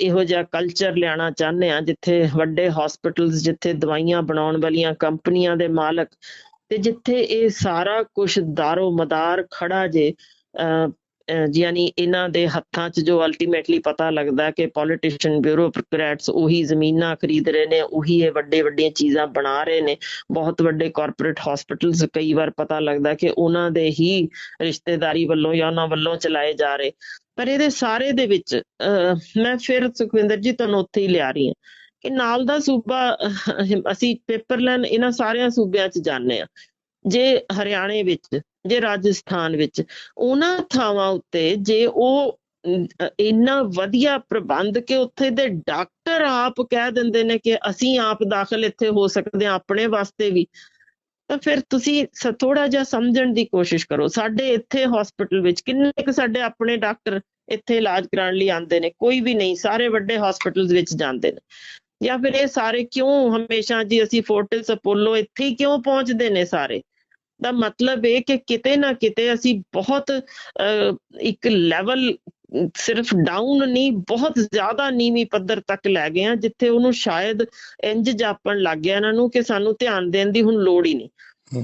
ਇਹੋ ਜਿਹਾ ਕਲਚਰ ਲਿਆਉਣਾ ਚਾਹੁੰਦੇ ਆ ਜਿੱਥੇ ਵੱਡੇ ਹਸਪੀਟਲਸ ਜਿੱਥੇ ਦਵਾਈਆਂ ਬਣਾਉਣ ਵਾਲੀਆਂ ਕੰਪਨੀਆਂ ਦੇ ਮਾਲਕ ਤੇ ਜਿੱਥੇ ਇਹ ਸਾਰਾ ਕੁਝ ਦਾਰੋ ਮਦਾਰ ਖੜਾ ਜੇ ਯਾਨੀ ਇਹਨਾਂ ਦੇ ਹੱਥਾਂ 'ਚ ਜੋ ਅਲਟੀਮੇਟਲੀ ਪਤਾ ਲੱਗਦਾ ਕਿ ਪੋਲੀਟੀਸ਼ੀਅਨ ਬਿਊਰੋਕਰੈਟਸ ਉਹੀ ਜ਼ਮੀਨਾਂ ਖਰੀਦ ਰਹੇ ਨੇ, ਉਹੀ ਇਹ ਵੱਡੇ ਵੱਡੀਆਂ ਚੀਜ਼ਾਂ ਬਣਾ ਰਹੇ ਨੇ। ਬਹੁਤ ਵੱਡੇ ਕਾਰਪੋਰੇਟ ਹਸਪੀਟਲਸ ਕਈ ਵਾਰ ਪਤਾ ਲੱਗਦਾ ਕਿ ਉਹਨਾਂ ਦੇ ਹੀ ਰਿਸ਼ਤੇਦਾਰੀ ਵੱਲੋਂ ਜਾਂ ਉਹਨਾਂ ਵੱਲੋਂ ਚਲਾਏ ਜਾ ਰਹੇ। ਪਰ ਇਹਦੇ ਸਾਰੇ ਦੇ ਵਿੱਚ ਮੈਂ ਫਿਰ ਸੁਖਵਿੰਦਰ ਜੀ ਤੁਹਾਨੂੰ ਉੱਥੇ ਹੀ ਲਿਆ ਰਹੀ ਹਾਂ ਕਿ ਨਾਲ ਦਾ ਸੂਬਾ ਅਸੀਂ ਪੇਪਰ ਲੈਣ ਇਹਨਾਂ ਸਾਰਿਆਂ ਸੂਬਿਆਂ 'ਚ ਜਾਂਦੇ ਆ ਜੇ ਹਰਿਆਣੇ ਵਿੱਚ, ਜੇ ਰਾਜਸਥਾਨ ਵਿੱਚ, ਉਹਨਾਂ ਥਾਵਾਂ ਉੱਤੇ ਜੇ ਉਹ ਇੰਨਾ ਵਧੀਆ ਪ੍ਰਬੰਧ ਕਿ ਉੱਥੇ ਦੇ ਡਾਕਟਰ ਆਪ ਕਹਿ ਦਿੰਦੇ ਨੇ ਕਿ ਅਸੀਂ ਆਪ ਦਾਖਲ ਇੱਥੇ ਹੋ ਸਕਦੇ ਹਾਂ, ਆਪਣੇ ਵਾਸਤੇ ਵੀ। ਤਾਂ ਫਿਰ ਤੁਸੀਂ ਥੋੜਾ ਜਿਹਾ ਸਮਝਣ ਦੀ ਕੋਸ਼ਿਸ਼ ਕਰੋ। ਸਾਡੇ ਇੱਥੇ ਹਸਪੀਟਲ ਵਿੱਚ ਕਿੰਨੇ ਕੁ ਸਾਡੇ ਆਪਣੇ ਡਾਕਟਰ ਇੱਥੇ ਇਲਾਜ ਕਰਾਉਣ ਲਈ ਆਉਂਦੇ ਨੇ? ਕੋਈ ਵੀ ਨਹੀਂ, ਸਾਰੇ ਵੱਡੇ ਹਸਪੀਟਲਸ ਵਿੱਚ ਜਾਂਦੇ ਨੇ। ਜਾਂ ਫਿਰ ਇਹ ਸਾਰੇ ਕਿਉਂ ਹਮੇਸ਼ਾ ਜੀ ਅਸੀਂ ਫੋਰਟਿਸ ਅਪੋਲੋ ਇੱਥੇ ਹੀ ਕਿਉਂ ਪਹੁੰਚਦੇ ਨੇ ਸਾਰੇ? ਦਾ ਮਤਲਬ ਇਹ ਕਿ ਕਿਤੇ ਨਾ ਕਿਤੇ ਅਸੀਂ ਬਹੁਤ ਇੱਕ ਲੈਵਲ ਸਿਰਫ ਡਾਊਨ ਨਹੀਂ ਬਹੁਤ ਜ਼ਿਆਦਾ ਨੀਵੀਂ ਪੱਧਰ ਤੱਕ ਲੈ ਗਏ ਆ ਜਿੱਥੇ ਉਹਨੂੰ ਸ਼ਾਇਦ ਇੰਜ ਜਾਪਣ ਲੱਗ ਗਿਆ ਇਹਨਾਂ ਨੂੰ ਕਿ ਸਾਨੂੰ ਧਿਆਨ ਦੇਣ ਦੀ ਹੁਣ ਲੋੜ ਹੀ ਨਹੀਂ।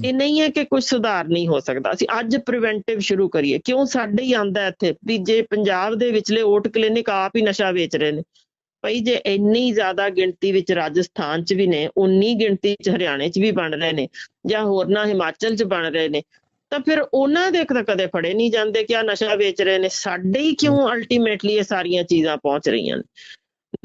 ਇਹ ਨਹੀਂ ਹੈ ਕਿ ਕੁਝ ਸੁਧਾਰ ਨਹੀਂ ਹੋ ਸਕਦਾ। ਅਸੀਂ ਅੱਜ ਪ੍ਰੀਵੈਂਟਿਵ ਸ਼ੁਰੂ ਕਰੀਏ। ਕਿਉਂ ਸਾਡੇ ਹੀ ਆਂਦਾ ਇੱਥੇ? ਵੀ ਜੇ ਪੰਜਾਬ ਦੇ ਵਿਚਲੇ ਓਟ ਕਲੀਨਿਕ ਆਪ ਹੀ ਨਸ਼ਾ ਵੇਚ ਰਹੇ ਨੇ। ਭਈ ਜੇ ਇੰਨੀ ਜ਼ਿਆਦਾ ਗਿਣਤੀ ਵਿੱਚ ਰਾਜਸਥਾਨ 'ਚ ਵੀ ਨੇ ਉਨੀ ਗਿਣਤੀ 'ਚ ਹਰਿਆਣੇ 'ਚ ਵੀ ਬਣ ਰਹੇ ਨੇ ਜਾਂ ਹੋਰਨਾਂ ਹਿਮਾਚਲ 'ਚ ਬਣ ਰਹੇ ਨੇ ਤਾਂ ਫਿਰ ਉਹਨਾਂ ਦੇ ਤਾਂ ਕਦੇ ਫੜੇ ਨਹੀਂ ਜਾਂਦੇ ਕਿ ਆ ਨਸ਼ਾ ਵੇਚ ਰਹੇ ਨੇ। ਸਾਡੇ ਹੀ ਕਿਉਂ ਅਲਟੀਮੇਟਲੀ ਇਹ ਸਾਰੀਆਂ ਚੀਜ਼ਾਂ ਪਹੁੰਚ ਰਹੀਆਂ ਨੇ?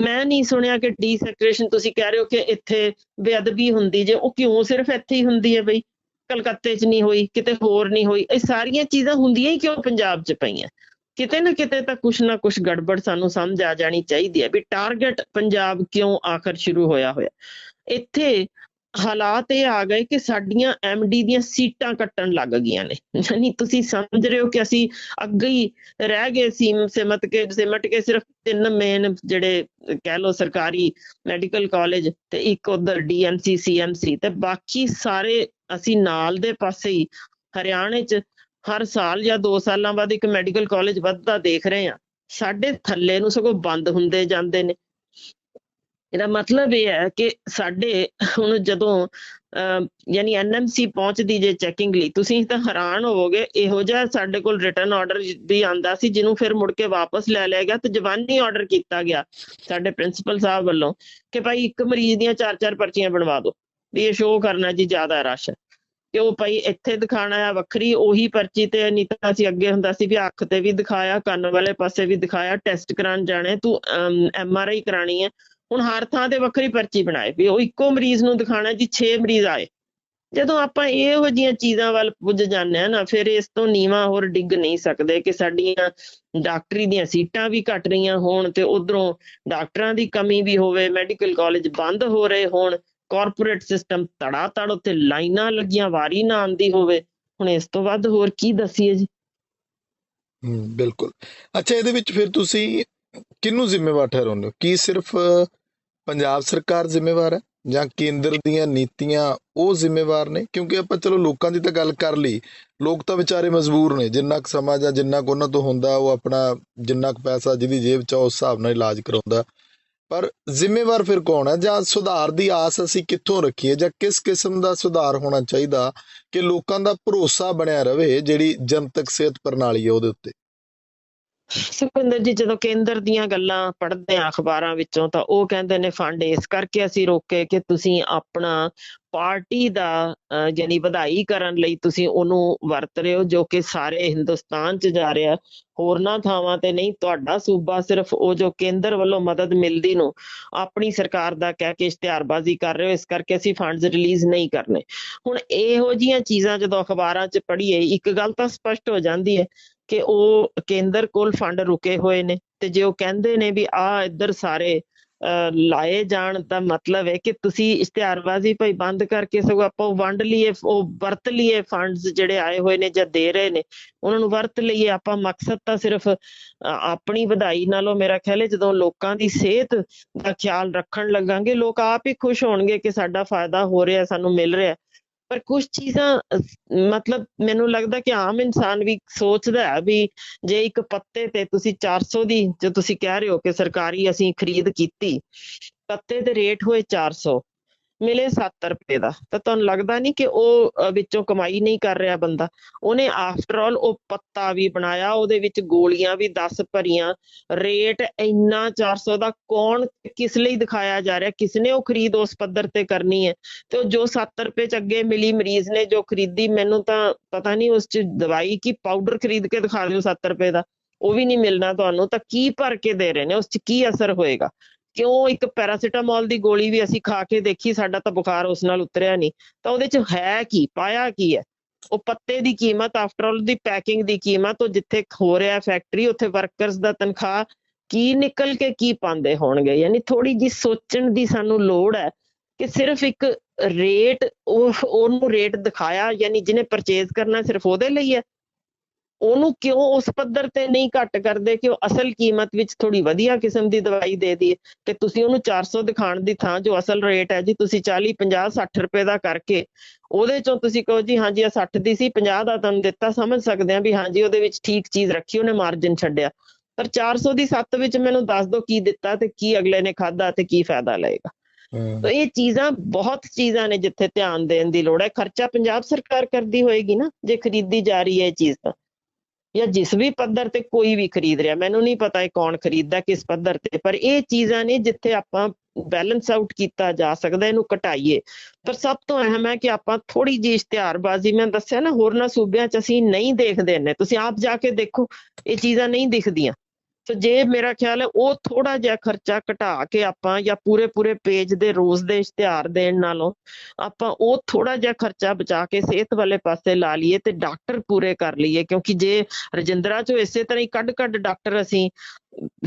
ਮੈਂ ਨਹੀਂ ਸੁਣਿਆ ਕਿ ਡੀਸੈਕ੍ਰੇਸ਼ਨ ਤੁਸੀਂ ਕਹਿ ਰਹੇ ਹੋ ਕਿ ਇੱਥੇ ਬੇਅਦਬੀ ਹੁੰਦੀ ਜੇ। ਉਹ ਕਿਉਂ ਸਿਰਫ ਇੱਥੇ ਹੀ ਹੁੰਦੀ ਹੈ ਬਈ? ਕਲਕੱਤੇ 'ਚ ਨਹੀਂ ਹੋਈ ਕਿਤੇ ਹੋਰ ਨਹੀਂ ਹੋਈ। ਇਹ ਸਾਰੀਆਂ ਚੀਜ਼ਾਂ ਹੁੰਦੀਆਂ ਹੀ ਕਿਉਂ ਪੰਜਾਬ 'ਚ ਪਈਆਂ? ਕਿਤੇ ਨਾ ਕਿਤੇ ਤਾਂ ਕੁਛ ਨਾ ਕੁਛ ਗੜਬੜ ਸਾਨੂੰ ਸਮਝ ਆ ਜਾਣੀ ਚਾਹੀਦੀ ਹੈ ਵੀ ਟਾਰਗੇਟ ਪੰਜਾਬ ਕਿਉਂ ਆਖਰ ਸ਼ੁਰੂ ਹੋਇਆ ਹੋਇਆ? ਇੱਥੇ ਹਾਲਾਤ ਇਹ ਆ ਗਏ ਕਿ ਸਾਡੀਆਂ ਐਮਡੀ ਦੀਆਂ ਸੀਟਾਂ ਕੱਟਣ ਲੱਗ ਗਈਆਂ ਨੇ। ਯਾਨੀ ਤੁਸੀਂ ਸਮਝ ਰਹੇ ਹੋ ਕਿ ਅਸੀਂ ਅੱਗੇ ਹੀ ਰਹਿ ਗਏ ਸੀ ਸਿਮਟ ਕੇ ਸਿਮਟ ਕੇ ਸਿਰਫ ਤਿੰਨ ਮੇਨ ਜਿਹੜੇ ਕਹਿ ਲਓ ਸਰਕਾਰੀ ਮੈਡੀਕਲ ਕਾਲਜ ਤੇ ਇੱਕ ਉਧਰ ਡੀਐਮਸੀ ਸੀਐਮਸੀ ਤੇ ਬਾਕੀ ਸਾਰੇ ਅਸੀਂ ਨਾਲ ਦੇ ਪਾਸੇ ਹੀ ਹਰਿਆਣੇ 'ਚ ਹਰ ਸਾਲ ਜਾਂ 2 ਸਾਲਾਂ ਬਾਅਦ ਇੱਕ ਮੈਡੀਕਲ ਕਾਲਜ ਵੱਧਦਾ ਦੇਖ ਰਹੇ ਹਾਂ। ਸਾਡੇ ਥੱਲੇ ਨੂੰ ਸਗੋਂ ਬੰਦ ਹੁੰਦੇ ਜਾਂਦੇ ਨੇ। ਇਹਦਾ ਮਤਲਬ ਇਹ ਹੈ ਕਿ ਸਾਡੇ ਹੁਣ ਜਦੋਂ ਯਾਨੀ ਐਨਐਮਸੀ ਪਹੁੰਚਦੀ ਜੇ ਚੈਕਿੰਗ ਲਈ, ਤੁਸੀਂ ਤਾਂ ਹੈਰਾਨ ਹੋਵੋਗੇ, ਇਹੋ ਜਿਹਾ ਸਾਡੇ ਕੋਲ ਰਿਟਰਨ ਆਰਡਰ ਵੀ ਆਂਦਾ ਸੀ, ਜਿਹਨੂੰ ਫਿਰ ਮੁੜ ਕੇ ਵਾਪਸ ਲੈ ਲਿਆ ਗਿਆ ਤੇ ਜਵਾਨੀ ਆਰਡਰ ਕੀਤਾ ਗਿਆ ਸਾਡੇ ਪ੍ਰਿੰਸੀਪਲ ਸਾਹਿਬ ਵੱਲੋਂ ਕਿ ਭਾਈ ਇੱਕ ਮਰੀਜ਼ ਦੀਆਂ ਚਾਰ ਚਾਰ ਪਰਚੀਆਂ ਬਣਵਾ ਦਿਓ ਵੀ ਇਹ ਸ਼ੋਅ ਕਰਨਾ ਜੀ ਜ਼ਿਆਦਾ ਰਸ਼ ਹੈ। ਕਿ ਉਹ ਭਾਈ ਇੱਥੇ ਦਿਖਾਣਾ ਆ ਵੱਖਰੀ, ਉਹੀ ਪਰਚੀ ਤੇ ਨਹੀਂ ਤਾਂ ਅਸੀਂ ਅੱਗੇ ਹੁੰਦਾ ਸੀ ਵੀ ਅੱਖ ਤੇ ਵੀ ਦਿਖਾਇਆ, ਕੰਨ ਵਾਲੇ ਪਾਸੇ ਵੀ ਦਿਖਾਇਆ ਟੈਸਟ ਕਰਾਉਣ ਜਾਣੇ ਤੂੰ ਐਮ ਆਰ ਆਈ ਕਰਾਣੀ ਹੈ। ਹੁਣ ਹਰ ਥਾਂ ਤੇ ਵੱਖਰੀ ਪਰਚੀ ਬਣਾਏ, ਵੀ ਉਹ ਇੱਕੋ ਮਰੀਜ਼ ਨੂੰ ਦਿਖਾਣਾ ਜੀ 6 ਮਰੀਜ਼ ਆਏ। ਜਦੋਂ ਆਪਾਂ ਇਹੋ ਜਿਹੀਆਂ ਚੀਜ਼ਾਂ ਵੱਲ ਪੁੱਜ ਜਾਂਦੇ ਆ ਨਾ, ਫਿਰ ਇਸ ਤੋਂ ਨੀਵਾ ਹੋਰ ਡਿੱਗ ਨਹੀਂ ਸਕਦੇ ਕਿ ਸਾਡੀਆਂ ਡਾਕਟਰੀ ਦੀਆਂ ਸੀਟਾਂ ਵੀ ਘਟ ਰਹੀਆਂ ਹੋਣ ਤੇ ਉਧਰੋਂ ਡਾਕਟਰਾਂ ਦੀ ਕਮੀ ਵੀ ਹੋਵੇ, ਮੈਡੀਕਲ ਕਾਲਜ ਬੰਦ ਹੋ ਰਹੇ ਹੋਣ, ਕਾਰਪੋਰੇਟ ਸਿਸਟਮ ਤੜਾ ਤੜ ਉੱਤੇ ਲਾਈਨਾਂ ਲੱਗੀਆਂ, ਵਾਰੀ ਨਾ ਆਂਦੀ ਹੋਵੇ। ਹੁਣ ਇਸ ਤੋਂ ਵੱਧ ਹੋਰ ਕੀ ਦਸੀਏ ਜੀ?
ਬਿਲਕੁਲ। ਅੱਛਾ, ਇਹਦੇ ਵਿੱਚ ਫਿਰ ਤੁਸੀਂ ਕਿਹਨੂੰ ਜ਼ਿੰਮੇਵਾਰ ਠਹਿਰਾਉਂਦੇ ਹੋ? ਕੀ ਸਿਰਫ ਪੰਜਾਬ ਸਰਕਾਰ ਜ਼ਿੰਮੇਵਾਰ ਹੈ ਜਾਂ ਕੇਂਦਰ ਦੀਆਂ ਨੀਤੀਆਂ ਉਹ ਜ਼ਿੰਮੇਵਾਰ ਨੇ? ਕਿਉਂਕਿ ਆਪਾਂ ਚਲੋ ਲੋਕਾਂ ਦੀ ਤਾਂ ਗੱਲ ਕਰ ਲਈ, ਲੋਕ ਤਾਂ ਵਿਚਾਰੇ ਮਜਬੂਰ ਨੇ, ਜਿੰਨਾ ਕੁ ਸਮਾਂ ਜਾਂ ਜਿੰਨਾ ਕੁ ਉਹਨਾਂ ਤੋਂ ਹੁੰਦਾ, ਉਹ ਆਪਣਾ ਜਿੰਨਾ ਕੁ ਪੈਸਾ ਜਿਹਦੀ ਜੇਬ 'ਚ ਆ, ਉਸ ਹਿਸਾਬ ਨਾਲ ਇਲਾਜ ਕਰਾਉਂਦਾ। ਪਰ ਜ਼ਿੰਮੇਵਾਰ ਫਿਰ ਕੌਣ ਹੈ? ਜਾਂ ਸੁਧਾਰ ਦੀ ਆਸ ਅਸੀਂ ਕਿੱਥੋਂ ਰੱਖੀਏ? ਜਾਂ ਕਿਸ ਕਿਸਮ ਦਾ ਸੁਧਾਰ ਹੋਣਾ ਚਾਹੀਦਾ ਕਿ ਲੋਕਾਂ ਦਾ ਭਰੋਸਾ ਬਣਿਆ ਰਵੇ ਜਿਹੜੀ ਜਨਤਕ ਸਿਹਤ ਪ੍ਰਣਾਲੀ ਹੈ ਉਹਦੇ ਉੱਤੇ?
ਸੁਖਵਿੰਦਰ ਜੀ, ਜਦੋਂ ਕੇਂਦਰ ਦੀਆਂ ਗੱਲਾਂ ਪੜ੍ਹਦੇ ਆ ਅਖਬਾਰਾਂ ਵਿੱਚੋਂ, ਤਾਂ ਉਹ ਕਹਿੰਦੇ ਨੇ ਫੰਡ ਇਸ ਕਰਕੇ ਅਸੀਂ ਰੋਕੇ ਕਿ ਤੁਸੀਂ ਆਪਣਾ ਪਾਰਟੀ ਦਾ ਯਾਨੀ ਵਧਾਈ ਕਰਨ ਲਈ ਤੁਸੀਂ ਉਹਨੂੰ ਵਰਤ ਰਹੇ ਹੋ, ਜੋ ਕਿ ਸਾਰੇ ਹਿੰਦੁਸਤਾਨ 'ਚ ਜਾ ਰਿਹਾ। ਹੋਰਨਾਂ ਥਾਵਾਂ ਤੇ ਨਹੀਂ, ਤੁਹਾਡਾ ਸੂਬਾ ਸਿਰਫ ਉਹ ਜੋ ਕੇਂਦਰ ਵੱਲੋਂ ਮਦਦ ਮਿਲਦੀ ਨੂੰ ਆਪਣੀ ਸਰਕਾਰ ਦਾ ਕਹਿ ਕੇ ਇਸ਼ਤਿਹਾਰਬਾਜ਼ੀ ਕਰ ਰਹੇ ਹੋ, ਇਸ ਕਰਕੇ ਅਸੀਂ ਫੰਡਸ ਰਿਲੀਜ਼ ਨਹੀਂ ਕਰਨੇ। ਹੁਣ ਇਹੋ ਜੀਆਂ ਚੀਜ਼ਾਂ ਜਦੋਂ ਅਖਬਾਰਾਂ 'ਚ ਪੜ੍ਹੀਏ, ਇੱਕ ਗੱਲ ਤਾਂ ਸਪਸ਼ਟ ਹੋ ਜਾਂਦੀ ਹੈ ਕਿ ਉਹ ਕੇਂਦਰ ਕੋਲ ਫੰਡ ਰੁਕੇ ਹੋਏ ਨੇ ਤੇ ਜੇ ਉਹ ਕਹਿੰਦੇ ਨੇ ਵੀ ਆ ਇੱਧਰ ਸਾਰੇ ਲਾਏ ਜਾਣ ਦਾ ਮਤਲਬ ਹੈ ਕਿ ਤੁਸੀਂ ਇਸ਼ਤਿਹਾਰਬਾਜ਼ੀ ਭਾਈ ਬੰਦ ਕਰਕੇ ਸਗੋਂ ਆਪਾਂ ਉਹ ਵੰਡ ਲਈਏ, ਉਹ ਵਰਤ ਲਈਏ ਫੰਡਸ ਜਿਹੜੇ ਆਏ ਹੋਏ ਨੇ ਜਾਂ ਦੇ ਰਹੇ ਨੇ, ਉਹਨਾਂ ਨੂੰ ਵਰਤ ਲਈਏ। ਆਪਾਂ ਮਕਸਦ ਤਾਂ ਸਿਰਫ ਆਪਣੀ ਵਧਾਈ ਨਾਲੋਂ ਮੇਰਾ ਖਿਆਲ ਹੈ ਜਦੋਂ ਲੋਕਾਂ ਦੀ ਸਿਹਤ ਦਾ ਖਿਆਲ ਰੱਖਣ ਲੱਗਾਂਗੇ, ਲੋਕ ਆਪ ਹੀ ਖੁਸ਼ ਹੋਣਗੇ ਕਿ ਸਾਡਾ ਫਾਇਦਾ ਹੋ ਰਿਹਾ, ਸਾਨੂੰ ਮਿਲ ਰਿਹਾ। ਪਰ ਕੁਝ ਚੀਜ਼ਾਂ ਮਤਲਬ ਮੈਨੂੰ ਲੱਗਦਾ ਕਿ ਆਮ ਇਨਸਾਨ ਵੀ ਸੋਚਦਾ ਹੈ ਵੀ ਜੇ ਇੱਕ ਪੱਤੇ ਤੇ ਤੁਸੀਂ 400 ਦੀ, ਜੋ ਤੁਸੀਂ ਕਹਿ ਰਹੇ ਹੋ ਕਿ ਸਰਕਾਰੀ ਅਸੀਂ ਖਰੀਦ ਕੀਤੀ, ਪੱਤੇ ਦੇ ਰੇਟ ਹੋਏ 400 ਮਿਲੇ 70 ਰੁਪਏ ਦਾ। ਤਾਂ ਤੁਹਾਨੂੰ ਲੱਗਦਾ ਨਹੀਂ ਕਿ ਉਹ ਅਹ, ਵਿੱਚੋਂ ਕਮਾਈ ਨਹੀਂ ਕਰ ਰਿਹਾ ਬੰਦਾ? ਉਹਨੇ ਆਫਟਰ ਆਲ ਉਹ ਪੱਤਾ ਵੀ ਬਣਾਇਆ ਉਹਦੇ ਵਿੱਚ ਗੋਲੀਆਂ ਵੀ 10 ਭਰੀਆਂ। ਰੇਟ ਇੰਨਾ 400 ਦਾ ਕੌਣ ਕਿਸ ਲਈ ਦਿਖਾਇਆ ਜਾ ਰਿਹਾ? ਕਿਸਨੇ ਉਹ ਖਰੀਦ ਉਸ ਪੱਧਰ ਤੇ ਕਰਨੀ ਹੈ? ਤੇ ਜੋ 70 ਰੁਪਏ ਚ ਅੱਗੇ ਮਿਲੀ ਮਰੀਜ਼ ਨੇ ਜੋ ਖਰੀਦੀ ਮੈਨੂੰ ਤਾਂ ਪਤਾ ਨਹੀਂ ਉਸ ਚ ਦਵਾਈ ਕੀ ਪਾਊਡਰ ਖਰੀਦ ਕੇ ਦਿਖਾ ਦਿਓ 70 ਰੁਪਏ ਦਾ। ਉਹ ਵੀ ਨਹੀਂ ਮਿਲਣਾ ਤੁਹਾਨੂੰ। ਤਾਂ ਕੀ ਭਰ ਕੇ ਦੇ ਰਹੇ ਨੇ? ਉਸ ਚ ਕੀ ਅਸਰ ਹੋਏਗਾ? ਕਿਉਂ ਇੱਕ ਪੈਰਾਸੀਟਾਮੋਲ ਦੀ ਗੋਲੀ ਵੀ ਅਸੀਂ ਖਾ ਕੇ ਦੇਖੀ, ਸਾਡਾ ਤਾਂ ਬੁਖਾਰ ਉਸ ਨਾਲ ਉਤਰਿਆ ਨਹੀਂ। ਤਾਂ ਉਹਦੇ ਚ ਹੈ ਕੀ? ਪਾਇਆ ਕੀ ਹੈ? ਉਹ ਪੱਤੇ ਦੀ ਕੀਮਤ ਆਫਟਰ ਆਲ ਦੀ ਪੈਕਿੰਗ ਦੀ ਕੀਮਤ, ਉਹ ਜਿੱਥੇ ਹੋ ਰਿਹਾ ਫੈਕਟਰੀ ਉੱਥੇ ਵਰਕਰਸ ਦਾ ਤਨਖਾਹ ਕੀ ਨਿਕਲ ਕੇ ਕੀ ਪਾਉਂਦੇ ਹੋਣਗੇ? ਯਾਨੀ ਥੋੜੀ ਜੀ ਸੋਚਣ ਦੀ ਸਾਨੂੰ ਲੋੜ ਹੈ ਕਿ ਸਿਰਫ ਇੱਕ ਰੇਟ ਉਹ, ਉਹਨੂੰ ਰੇਟ ਦਿਖਾਇਆ, ਯਾਨੀ ਜਿਹਨੇ ਪਰਚੇਜ਼ ਕਰਨਾ ਸਿਰਫ ਉਹਦੇ ਲਈ ਹੈ। ਉਹਨੂੰ ਕਿਉਂ ਉਸ ਪੱਧਰ ਤੇ ਨਹੀਂ ਘੱਟ ਕਰਦੇ ਕਿ ਉਹ ਅਸਲ ਕੀਮਤ ਵਿੱਚ ਥੋੜੀ ਵਧੀਆ ਕਿਸਮ ਦੀ ਦਵਾਈ ਦੇ ਦਈਏ? ਤੇ ਤੁਸੀਂ ਉਹਨੂੰ 400 ਦਿਖਾਉਣ ਦੀ ਥਾਂ ਜੋ ਅਸਲ ਰੇਟ ਹੈ ਜੀ ਤੁਸੀਂ 40 50 60 ਰੁਪਏ ਦਾ ਕਰਕੇ ਉਹਦੇ ਚੋਂ ਤੁਸੀਂ ਕਹੋ ਜੀ ਹਾਂਜੀ ਆ 60 ਦੀ ਸੀ 50 ਦਾ ਤੁਹਾਨੂੰ ਦਿੱਤਾ ਸਮਝ ਸਕਦੇ ਆ ਵੀ ਹਾਂਜੀ ਉਹਦੇ ਵਿੱਚ ਠੀਕ ਚੀਜ਼ ਰੱਖੀ ਉਹਨੇ ਮਾਰਜਨ ਛੱਡਿਆ। ਪਰ 400 ਦੀ 7 ਵਿੱਚ ਮੈਨੂੰ ਦੱਸ ਦਿਓ ਕੀ ਦਿੱਤਾ ਤੇ ਕੀ ਅਗਲੇ ਨੇ ਖਾਦਾ ਤੇ ਕੀ ਫਾਇਦਾ ਲਏਗਾ। ਤਾਂ ਇਹ ਚੀਜ਼ਾਂ ਬਹੁਤ ਚੀਜ਼ਾਂ ਨੇ ਜਿੱਥੇ ਧਿਆਨ ਦੇਣ ਦੀ ਲੋੜ ਹੈ। ਖਰਚਾ ਪੰਜਾਬ ਸਰਕਾਰ ਕਰਦੀ ਹੋਏਗੀ ਨਾ ਜੇ ਖਰੀਦੀ ਜਾ ਰਹੀ ਹੈ ਇਹ ਚੀਜ਼ ਤਾਂ। ਜਾਂ ਜਿਸ ਵੀ ਪੱਧਰ ਤੇ ਕੋਈ ਵੀ ਖਰੀਦ ਰਿਹਾ, ਮੈਨੂੰ ਨਹੀਂ ਪਤਾ ਇਹ ਕੌਣ ਖਰੀਦਦਾ, ਕਿਸ ਪੱਧਰ ਤੇ, ਪਰ ਇਹ ਚੀਜ਼ਾਂ ਨੇ ਜਿੱਥੇ ਆਪਾਂ ਬੈਲੈਂਸ ਆਊਟ ਕੀਤਾ ਜਾ ਸਕਦਾ, ਇਹਨੂੰ ਘਟਾਈਏ। ਪਰ ਸਭ ਤੋਂ ਅਹਿਮ ਹੈ ਕਿ ਆਪਾਂ ਥੋੜੀ ਜਿਹੀ ਇਸ਼ਤਿਹਾਰਬਾਜ਼ੀ, ਮੈਂ ਦੱਸਿਆ ਨਾ, ਹੋਰਨਾਂ ਸੂਬਿਆਂ 'ਚ ਅਸੀਂ ਨਹੀਂ ਦੇਖਦੇ ਨੇ ਤੁਸੀਂ ਆਪ ਜਾ ਕੇ ਦੇਖੋ, ਇਹ ਚੀਜ਼ਾਂ ਨਹੀਂ ਦਿਖਦੀਆਂ। ਸੋ ਜੇ ਮੇਰਾ ਖਿਆਲ ਹੈ ਉਹ ਥੋੜਾ ਜਿਹਾ ਖਰਚਾ ਘਟਾ ਕੇ ਆਪਾਂ ਜਾਂ ਪੂਰੇ ਪੂਰੇ ਪੇਜ ਦੇ ਰੋਜ਼ ਦੇ ਇਸ਼ਤਿਹਾਰ ਦੇਣ ਨਾਲੋਂ ਆਪਾਂ ਉਹ ਥੋੜਾ ਜਿਹਾ ਖਰਚਾ ਬਚਾ ਕੇ ਸਿਹਤ ਵਾਲੇ ਪਾਸੇ ਲਾ ਲਈਏ ਤੇ ਡਾਕਟਰ ਪੂਰੇ ਕਰ ਲਈਏ, ਕਿਉਂਕਿ ਜੇ ਰਜਿੰਦਰਾ ਚੋਂ ਇਸੇ ਤਰ੍ਹਾਂ ਹੀ ਕੱਢ ਕੱਢ ਡਾਕਟਰ ਅਸੀਂ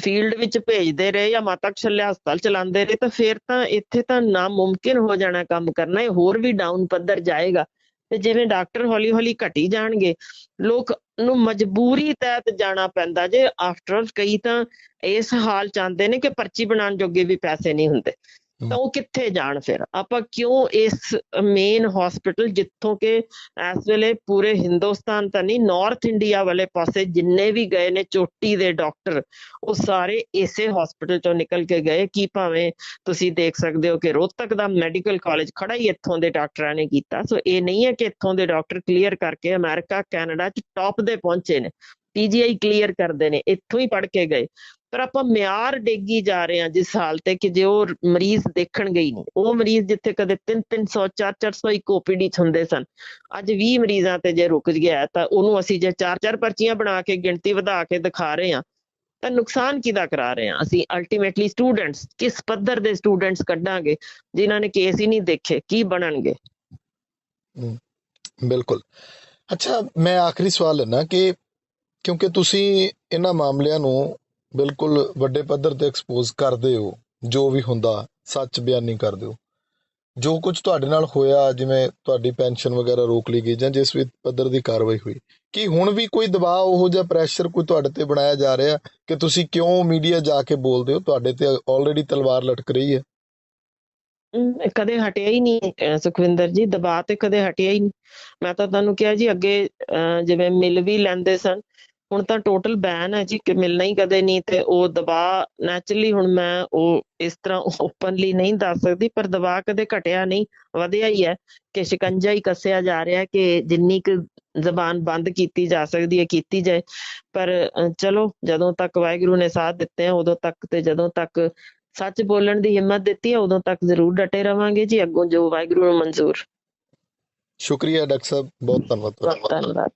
ਫੀਲਡ ਵਿੱਚ ਭੇਜਦੇ ਰਹੇ ਜਾਂ ਮਾਤਾ ਕਸ਼ਲਿਆ ਹਸਪਤਾਲ ਚਲਾਉਂਦੇ ਰਹੇ ਤਾਂ ਫਿਰ ਤਾਂ ਇੱਥੇ ਤਾਂ ਨਾਮੁਮਕਿਨ ਹੋ ਜਾਣਾ ਕੰਮ ਕਰਨਾ, ਇਹ ਹੋਰ ਵੀ ਡਾਊਨ ਪੱਧਰ ਜਾਏਗਾ। ਤੇ ਜਿਵੇਂ ਡਾਕਟਰ ਹੌਲੀ ਹੌਲੀ ਘਟੀ ਜਾਣਗੇ, ਲੋਕ ਨੂੰ ਮਜਬੂਰੀ ਤਹਿਤ ਜਾਣਾ ਪੈਂਦਾ। ਜੇ ਆਫਟਰ ਕਈ ਤਾਂ ਇਸ ਹਾਲ ਚਾਹੁੰਦੇ ਨੇ ਕਿ ਪਰਚੀ ਬਣਾਉਣ ਜੋਗੇ ਵੀ ਪੈਸੇ ਨਹੀਂ ਹੁੰਦੇ। ਤਾਂ ਉਹ ਕਿੱਥੇ ਜਾਣ ਫਿਰ? ਆਪਾਂ ਕਿਉਂ ਇਸ ਮੇਨ ਹਸਪੀਟਲ ਜਿੱਥੋਂ ਕਿ ਇਸ ਵੇਲੇ ਪੂਰੇ ਹਿੰਦੁਸਤਾਨ ਤਾਂ ਨਹੀਂ ਨਾਰਥ ਇੰਡੀਆ ਵਾਲੇ ਪਾਸੇ ਜਿੰਨੇ ਵੀ ਗਏ ਨੇ ਚੋਟੀ ਦੇ ਡਾਕਟਰ ਉਹ ਸਾਰੇ ਇਸੇ ਹਸਪੀਟਲ ਚੋਂ ਨਿਕਲ ਕੇ ਗਏ। ਕੀ ਭਾਵੇਂ ਤੁਸੀਂ ਦੇਖ ਸਕਦੇ ਹੋ ਕਿ ਰੋਹਤਕ ਦਾ ਮੈਡੀਕਲ ਕਾਲਜ ਖੜਾ ਹੀ ਇੱਥੋਂ ਦੇ ਡਾਕਟਰਾਂ ਨੇ ਕੀਤਾ। ਸੋ ਇਹ ਨਹੀਂ ਹੈ ਕਿ ਇੱਥੋਂ ਦੇ ਡਾਕਟਰ ਕਲੀਅਰ ਕਰਕੇ ਅਮਰੀਕਾ ਕੈਨੇਡਾ ਚ ਟੌਪ ਦੇ ਪਹੁੰਚੇ ਨੇ। ਪੀਜੀਆਈ ਕਲੀਅਰ ਕਰਦੇ ਨੇ ਇੱਥੋਂ ਹੀ ਪੜ੍ਹ ਕੇ ਗਏ। ਪਰ ਆਪਾਂ ਮਿਆਰ ਡੇਗੀ ਜਾ ਰਹੇ ਹਾਂ ਜਿਸ ਹਾਲ ਤੇ ਕਿ ਜੇ ਉਹ ਮਰੀਜ਼ ਦੇਖਣਗੇ ਹੀ ਨਹੀਂ। ਉਹ ਮਰੀਜ਼ ਜਿੱਥੇ ਕਦੇ 3 300 4 400 ਇੱਕ ਓਪੀਡੀ ਚ ਹੁੰਦੇ ਸਨ, ਅੱਜ 20 ਮਰੀਜ਼ਾਂ ਤੇ ਜੇ ਰੁਕ ਗਿਆ ਤਾਂ ਉਹਨੂੰ ਅਸੀਂ ਜੇ 4-4 ਪਰਚੀਆਂ ਬਣਾ ਕੇ ਗਿਣਤੀ ਵਧਾ ਕੇ ਦਿਖਾ ਰਹੇ ਹਾਂ, ਤਾਂ ਨੁਕਸਾਨ ਕਿਹਦਾ ਕਰਾ ਰਹੇ ਹਾਂ? ਅਸੀਂ ਅਲਟੀਮੇਟਲੀ ਸਟੂਡੈਂਟਸ ਕਿਸ ਪੱਧਰ ਦੇ ਸਟੂਡੈਂਟਸ ਕੱਢਾਂਗੇ ਜਿਨ੍ਹਾਂ ਨੇ ਕੇਸ ਹੀ ਨਹੀਂ ਦੇਖੇ, ਕੀ ਬਣਨਗੇ?
ਬਿਲਕੁਲ। ਅੱਛਾ, ਮੈਂ ਆਖਰੀ ਸਵਾਲ ਲੈਣਾ ਕਿ ਕਿਉਂਕਿ ਤੁਸੀਂ ਇਹਨਾਂ ਮਾਮਲਿਆਂ ਨੂੰ ਬਿਲਕੁਲ ਵੱਡੇ ਪੱਧਰ ਤੇ ਐਕਸਪੋਜ਼ ਕਰਦੇ ਹੋ, ਜੋ ਵੀ ਹੁੰਦਾ, ਸੱਚ ਬਿਆਨੀ ਕਰਦੇ ਹੋ। ਜੋ ਕੁਝ ਤੁਹਾਡੇ ਨਾਲ ਹੋਇਆ, ਜਿਵੇਂ ਤੁਹਾਡੀ ਪੈਨਸ਼ਨ ਵਗੈਰਾ ਰੋਕ ਲਈ ਗਈ ਜਾਂ ਜਿਸ ਵੀ ਪੱਧਰ ਦੀ ਕਾਰਵਾਈ ਹੋਈ, ਕੀ ਹੁਣ ਵੀ ਕੋਈ ਦਬਾਅ ਉਹੋ ਜਿਹਾ ਪ੍ਰੈਸ਼ਰ ਕੋਈ ਤੁਹਾਡੇ ਤੇ ਬਣਾਇਆ ਜਾ ਰਿਹਾ ਕਿ ਤੁਸੀਂ ਕਿਉਂ ਮੀਡੀਆ ਜਾ ਕੇ ਬੋਲਦੇ ਹੋ? ਤੁਹਾਡੇ ਤੇ ਆਲਰੇਡੀ ਤਲਵਾਰ ਲਟਕ ਰਹੀ ਹੈ।
ਕਦੇ ਹਟਿਆ ਹੀ ਨਹੀਂ ਸੁਖਵਿੰਦਰ ਜੀ, ਦਬਾਅ ਤੇ ਕਦੇ ਹਟਿਆ ਹੀ ਨਹੀਂ। ਮੈਂ ਤਾਂ ਤੁਹਾਨੂੰ ਕਿਹਾ ਜੀ, ਅੱਗੇ ਜਿਵੇਂ ਮਿਲ ਵੀ ਲੈਂਦੇ ਸਨ ਹੁਣ ਤਾਂ ਟੋਟਲ ਬੈਨ ਹੈ ਜੀ ਕਿ ਮਿਲਣਾ ਹੀ ਕਦੇ ਨਹੀਂ ਤੇ ਉਹ ਦਬਾਅ ਨੈਚੁਰਲੀ ਹੁਣ ਮੈਂ ਉਹ ਇਸ ਤਰ੍ਹਾਂ ਓਪਨਲੀ ਨਹੀਂ ਦੱਸ ਸਕਦੀ ਪਰ ਦਬਾਅ ਕਦੇ ਘਟਿਆ ਨਹੀਂ ਵਧਿਆ ਹੀ ਹੈ ਕਿ ਸ਼ਿਕੰਜਾ ਹੀ ਕੱਸਿਆ ਜਾ ਰਿਹਾ ਕਿ ਜਿੰਨੀ ਕੁ ਜ਼ਬਾਨ ਬੰਦ ਕੀਤੀ ਜਾ ਸਕਦੀ ਹੈ ਕੀਤੀ ਜਾਏ। ਪਰ ਚਲੋ ਜਦੋਂ ਤੱਕ ਵਾਹਿਗੁਰੂ ਨੇ ਸਾਥ ਦਿੱਤੇ ਆ ਉਦੋਂ ਤੱਕ ਤੇ ਜਦੋਂ ਤੱਕ ਸੱਚ ਬੋਲਣ ਦੀ ਹਿੰਮਤ ਦਿੱਤੀ ਹੈ ਉਦੋਂ ਤੱਕ ਜ਼ਰੂਰ ਡਟੇ ਰਵਾਂਗੇ ਜੀ ਅੱਗੋਂ ਜੋ ਵਾਹਿਗੁਰੂ ਨੂੰ ਮਨਜ਼ੂਰ।
ਸ਼ੁਕਰੀਆ ਡਾਕਟਰ ਸਾਹਿਬ ਬਹੁਤ ਧੰਨਵਾਦ
ਧੰਨਵਾਦ।